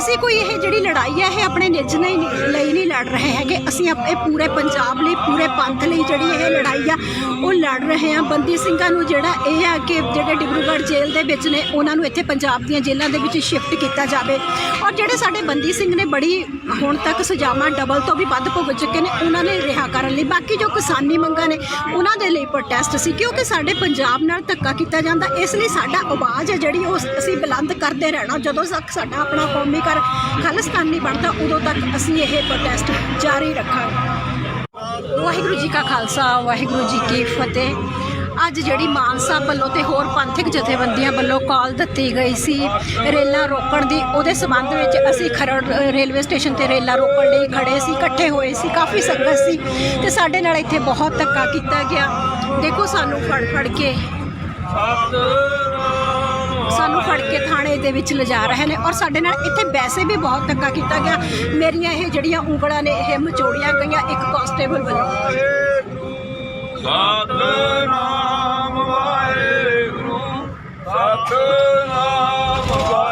ਅਸੀਂ ਕੋਈ ਇਹ ਜਿਹੜੀ ਲੜਾਈ ਹੈ, ਇਹ ਆਪਣੇ ਨਿੱਜ ਨਹੀਂ ਲਈ ਨਹੀਂ ਲੜ ਰਹੇ ਹੈਗੇ। ਅਸੀਂ ਆਪ- ਇਹ ਪੂਰੇ ਪੰਜਾਬ ਲਈ, ਪੂਰੇ ਪੰਥ ਲਈ ਜਿਹੜੀ ਇਹ ਲੜਾਈ ਆ, ਉਹ ਲੜ ਰਹੇ ਆ। ਬੰਦੀ ਸਿੰਘਾਂ ਨੂੰ ਜਿਹੜਾ ਇਹ ਆ ਕਿ ਜਿਹੜੇ ਡਿਬਰੂਗੜ੍ਹ ਜੇਲ੍ਹ ਦੇ ਵਿੱਚ ਨੇ, ਉਹਨਾਂ ਨੂੰ ਇੱਥੇ ਪੰਜਾਬ ਦੀਆਂ ਜੇਲ੍ਹਾਂ ਦੇ ਵਿੱਚ ਸ਼ਿਫਟ ਕੀਤਾ ਜਾਵੇ। ਔਰ ਜਿਹੜੇ ਸਾਡੇ ਬੰਦੀ ਸਿੰਘ ਨੇ ਬੜੀ ਹੁਣ ਤੱਕ ਸਜ਼ਾਵਾਂ ਡਬਲ ਤੋਂ ਵੀ ਵੱਧ ਭੁਗਤ ਚੁੱਕੇ ਨੇ, ਉਹਨਾਂ ਨੇ ਰਿਹਾ ਕਰਨ ਲਈ। ਬਾਕੀ ਜੋ ਕਿਸਾਨੀ ਮੰਗਾਂ ਨੇ, ਉਹਨਾਂ ਦੇ ਲਈ ਪ੍ਰੋਟੈਸਟ ਸੀ, ਕਿਉਂਕਿ ਸਾਡੇ ਪੰਜਾਬ ਨਾਲ ਧੱਕਾ ਕੀਤਾ ਜਾਂਦਾ। ਇਸ ਲਈ ਸਾਡਾ ਆਵਾਜ਼ ਹੈ ਜਿਹੜੀ ਉਹ ਅਸੀਂ ਬੁਲੰਦ ਕਰਦੇ ਰਹਿਣਾ। ਜਦੋਂ ਤੱਕ ਸਾਡਾ ਆਪਣਾ ਕੌਮੀ ਘਰ ਖਾਲਿਸਤਾਨ ਨਹੀਂ ਬਣਦਾ ਉਦੋਂ ਤੱਕ ਅਸੀਂ ਇਹ ਪ੍ਰੋਟੈਸਟ ਜਾਰੀ ਰੱਖਾਂਗੇ। ਵਾਹਿਗੁਰੂ ਜੀ ਕਾ ਖਾਲਸਾ, ਵਾਹਿਗੁਰੂ ਜੀ ਕੀ ਫਤਿਹ। ਅੱਜ ਜਿਹੜੀ ਮਾਨਸਾ ਵੱਲੋਂ ਤੇ ਹੋਰ ਪੰਥਕ ਜਥੇਬੰਦੀਆਂ ਵੱਲੋਂ ਕਾਲ ਦਿੱਤੀ ਗਈ ਸੀ ਰੇਲਾਂ ਰੋਕਣ ਦੀ, ਉਹਦੇ ਸੰਬੰਧ ਵਿੱਚ ਅਸੀਂ ਖਰੜ ਰੇਲਵੇ ਸਟੇਸ਼ਨ ਤੇ ਰੇਲਾਂ ਰੋਕਣ ਲਈ ਖੜੇ ਸੀ, ਇਕੱਠੇ ਹੋਏ ਸੀ, ਕਾਫੀ ਸੰਗਤ ਸੀ ਤੇ ਸਾਡੇ ਨਾਲ ਇੱਥੇ ਬਹੁਤ ਧੱਕਾ ਕੀਤਾ ਗਿਆ। ਦੇਖੋ ਸਾਨੂੰ ਫੜ ਫੜ ਕੇ ਸਾਨੂੰ ਫੜ ਕੇ ਥਾਣੇ ਦੇ ਵਿੱਚ ਲਿਜਾ ਰਹੇ ਨੇ ਔਰ ਸਾਡੇ ਨਾਲ ਇੱਥੇ ਵੈਸੇ ਵੀ ਬਹੁਤ ਧੱਕਾ ਕੀਤਾ ਗਿਆ। ਮੇਰੀਆਂ ਇਹ ਜਿਹੜੀਆਂ ਉਂਗਲਾਂ ਨੇ, ਇਹ ਮਚੋੜੀਆਂ ਗਈਆਂ ਇੱਕ ਕਾਂਸਟੇਬਲ ਵੱਲੋਂ। ਸਤਨਾਮ ਵਾਹਿਗੁਰੂ ਸਤਨਾਮ ਵਾਹਿਗੁਰੂ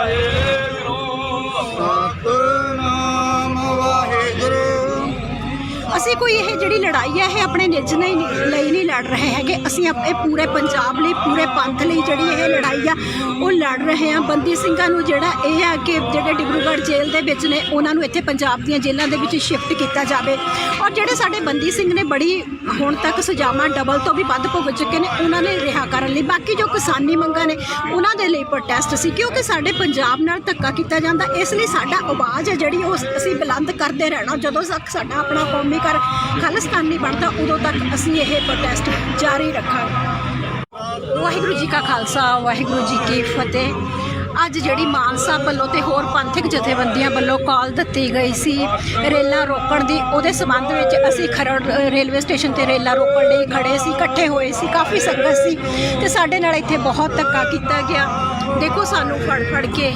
ਅਸੀਂ ਕੋਈ ਇਹ ਜਿਹੜੀ ਲੜਾਈ ਹੈ, ਇਹ ਆਪਣੇ ਨਿੱਜ ਨਹੀਂ, ਲਈ ਨਹੀਂ ਲੜ ਰਹੇ ਹੈਗੇ। ਅਸੀਂ ਆਪ- ਇਹ ਪੂਰੇ ਪੰਜਾਬ ਲਈ, ਪੂਰੇ ਪੰਥ ਲਈ ਜਿਹੜੀ ਇਹ ਲੜਾਈ ਆ, ਉਹ ਲੜ ਰਹੇ ਹਾਂ। ਬੰਦੀ ਸਿੰਘਾਂ ਨੂੰ ਜਿਹੜਾ ਇਹ ਆ ਕਿ ਜਿਹੜੇ ਡਿਬਰੂਗੜ੍ਹ ਜੇਲ੍ਹ ਦੇ ਵਿੱਚ ਨੇ, ਉਹਨਾਂ ਨੂੰ ਇੱਥੇ ਪੰਜਾਬ ਦੀਆਂ ਜੇਲ੍ਹਾਂ ਦੇ ਵਿੱਚ ਸ਼ਿਫਟ ਕੀਤਾ ਜਾਵੇ। ਔਰ ਜਿਹੜੇ ਸਾਡੇ ਬੰਦੀ ਸਿੰਘ ਨੇ ਬੜੀ ਹੁਣ ਤੱਕ ਸਜ਼ਾਵਾਂ ਡਬਲ ਤੋਂ ਵੀ ਵੱਧ ਭੁਗਤ ਚੁੱਕੇ ਨੇ, ਉਹਨਾਂ ਨੇ ਰਿਹਾ ਕਰਨ ਲਈ। ਬਾਕੀ ਜੋ ਕਿਸਾਨੀ ਮੰਗਾਂ ਨੇ, ਉਹਨਾਂ ਦੇ ਲਈ ਪ੍ਰੋਟੈਸਟ ਸੀ, ਕਿਉਂਕਿ ਸਾਡੇ ਪੰਜਾਬ ਨਾਲ ਧੱਕਾ ਕੀਤਾ ਜਾਂਦਾ। ਇਸ ਲਈ ਸਾਡਾ ਆਵਾਜ਼ ਹੈ ਜਿਹੜੀ, ਉਹ ਅਸੀਂ ਬੁਲੰਦ ਕਰਦੇ ਰਹਿਣਾ। ਜਦੋਂ ਤੱਕ ਸਾਡਾ ਆਪਣਾ ਕੌਮੀ ਕਰ ਘਰ ਖਾਲਿਸਤਾਨ ਨਹੀਂ ਬਣਦਾ ਉਦੋਂ ਤੱਕ ਅਸੀਂ ਇਹ ਪ੍ਰੋਟੈਸਟ ਜਾਰੀ ਰੱਖਾਂਗੇ। ਵਾਹਿਗੁਰੂ ਜੀ ਕਾ ਖਾਲਸਾ, ਵਾਹਿਗੁਰੂ ਜੀ ਕੀ ਫਤਿਹ। ਅੱਜ ਜਿਹੜੀ ਮਾਨਸਾ ਵੱਲੋਂ ਤੇ ਹੋਰ ਪੰਥਕ ਜਥੇਬੰਦੀਆਂ ਵੱਲੋਂ ਕਾਲ ਦਿੱਤੀ ਗਈ ਸੀ ਰੇਲਾਂ ਰੋਕਣ ਦੀ, ਉਹਦੇ ਸੰਬੰਧ ਵਿੱਚ ਅਸੀਂ ਖਰੜ ਰੇਲਵੇ ਸਟੇਸ਼ਨ ਤੇ ਰੇਲਾਂ ਰੋਕਣ ਲਈ ਖੜੇ ਸੀ, ਇਕੱਠੇ ਹੋਏ ਸੀ, ਕਾਫੀ ਸੰਗਤ ਸੀ ਤੇ ਸਾਡੇ ਨਾਲ ਇੱਥੇ ਬਹੁਤ ਧੱਕਾ ਕੀਤਾ ਗਿਆ। ਦੇਖੋ ਸਾਨੂੰ ਫੜ ਫੜ ਕੇ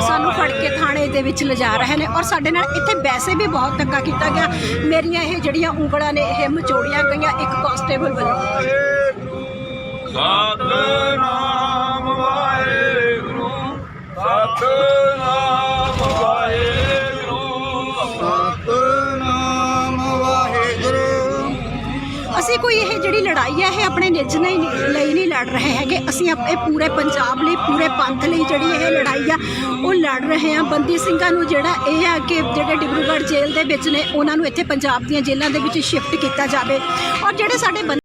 ਸਾਨੂੰ ਫੜ ਕੇ ਥਾਣੇ ਦੇ ਵਿੱਚ ਲਿਜਾ ਰਹੇ ਨੇ ਔਰ ਸਾਡੇ ਨਾਲ ਇੱਥੇ ਵੈਸੇ ਵੀ ਬਹੁਤ ਧੱਕਾ ਕੀਤਾ ਗਿਆ। ਮੇਰੀਆਂ ਇਹ ਜਿਹੜੀਆਂ ਉਂਗਲਾਂ ਨੇ, ਇਹ ਮਚੋੜੀਆਂ ਗਈਆਂ ਇੱਕ ਕਾਂਸਟੇਬਲ ਵੱਲੋਂ। ਸਤਨਾਮ ਵਾਹਿਗੁਰੂ ਸਤਨਾਮ ਵਾਹਿਗੁਰੂ ਅਸੀਂ ਕੋਈ ਇਹ ਜਿਹੜੀ ਲੜਾਈ ਹੈ, ਇਹ ਆਪਣੇ ਨਿੱਜ ਨਹੀਂ ਲਈ ਨਹੀਂ ਲੜ ਰਹੇ ਹੈਗੇ। ਅਸੀਂ ਆਪ- ਇਹ ਪੂਰੇ ਪੰਜਾਬ ਲਈ, ਪੂਰੇ ਪੰਥ ਲਈ ਜਿਹੜੀ ਇਹ ਲੜਾਈ ਆ, ਉਹ ਲੜ ਰਹੇ ਹਾਂ ਬੰਦੀ ਸਿੰਘਾਂ ਨੂੰ ਜਿਹੜਾ ਇਹ ਆ ਕਿ ਜਿਹੜੇ ਡਿਬਰੂਗੜ੍ਹ ਜੇਲ੍ਹ ਦੇ ਵਿੱਚ ਨੇ, ਉਹਨਾਂ ਨੂੰ ਇੱਥੇ ਪੰਜਾਬ ਦੀਆਂ ਜੇਲ੍ਹਾਂ ਦੇ ਵਿੱਚ ਸ਼ਿਫਟ ਕੀਤਾ ਜਾਵੇ। ਔਰ ਜਿਹੜੇ ਸਾਡੇ ਬੰਦੀ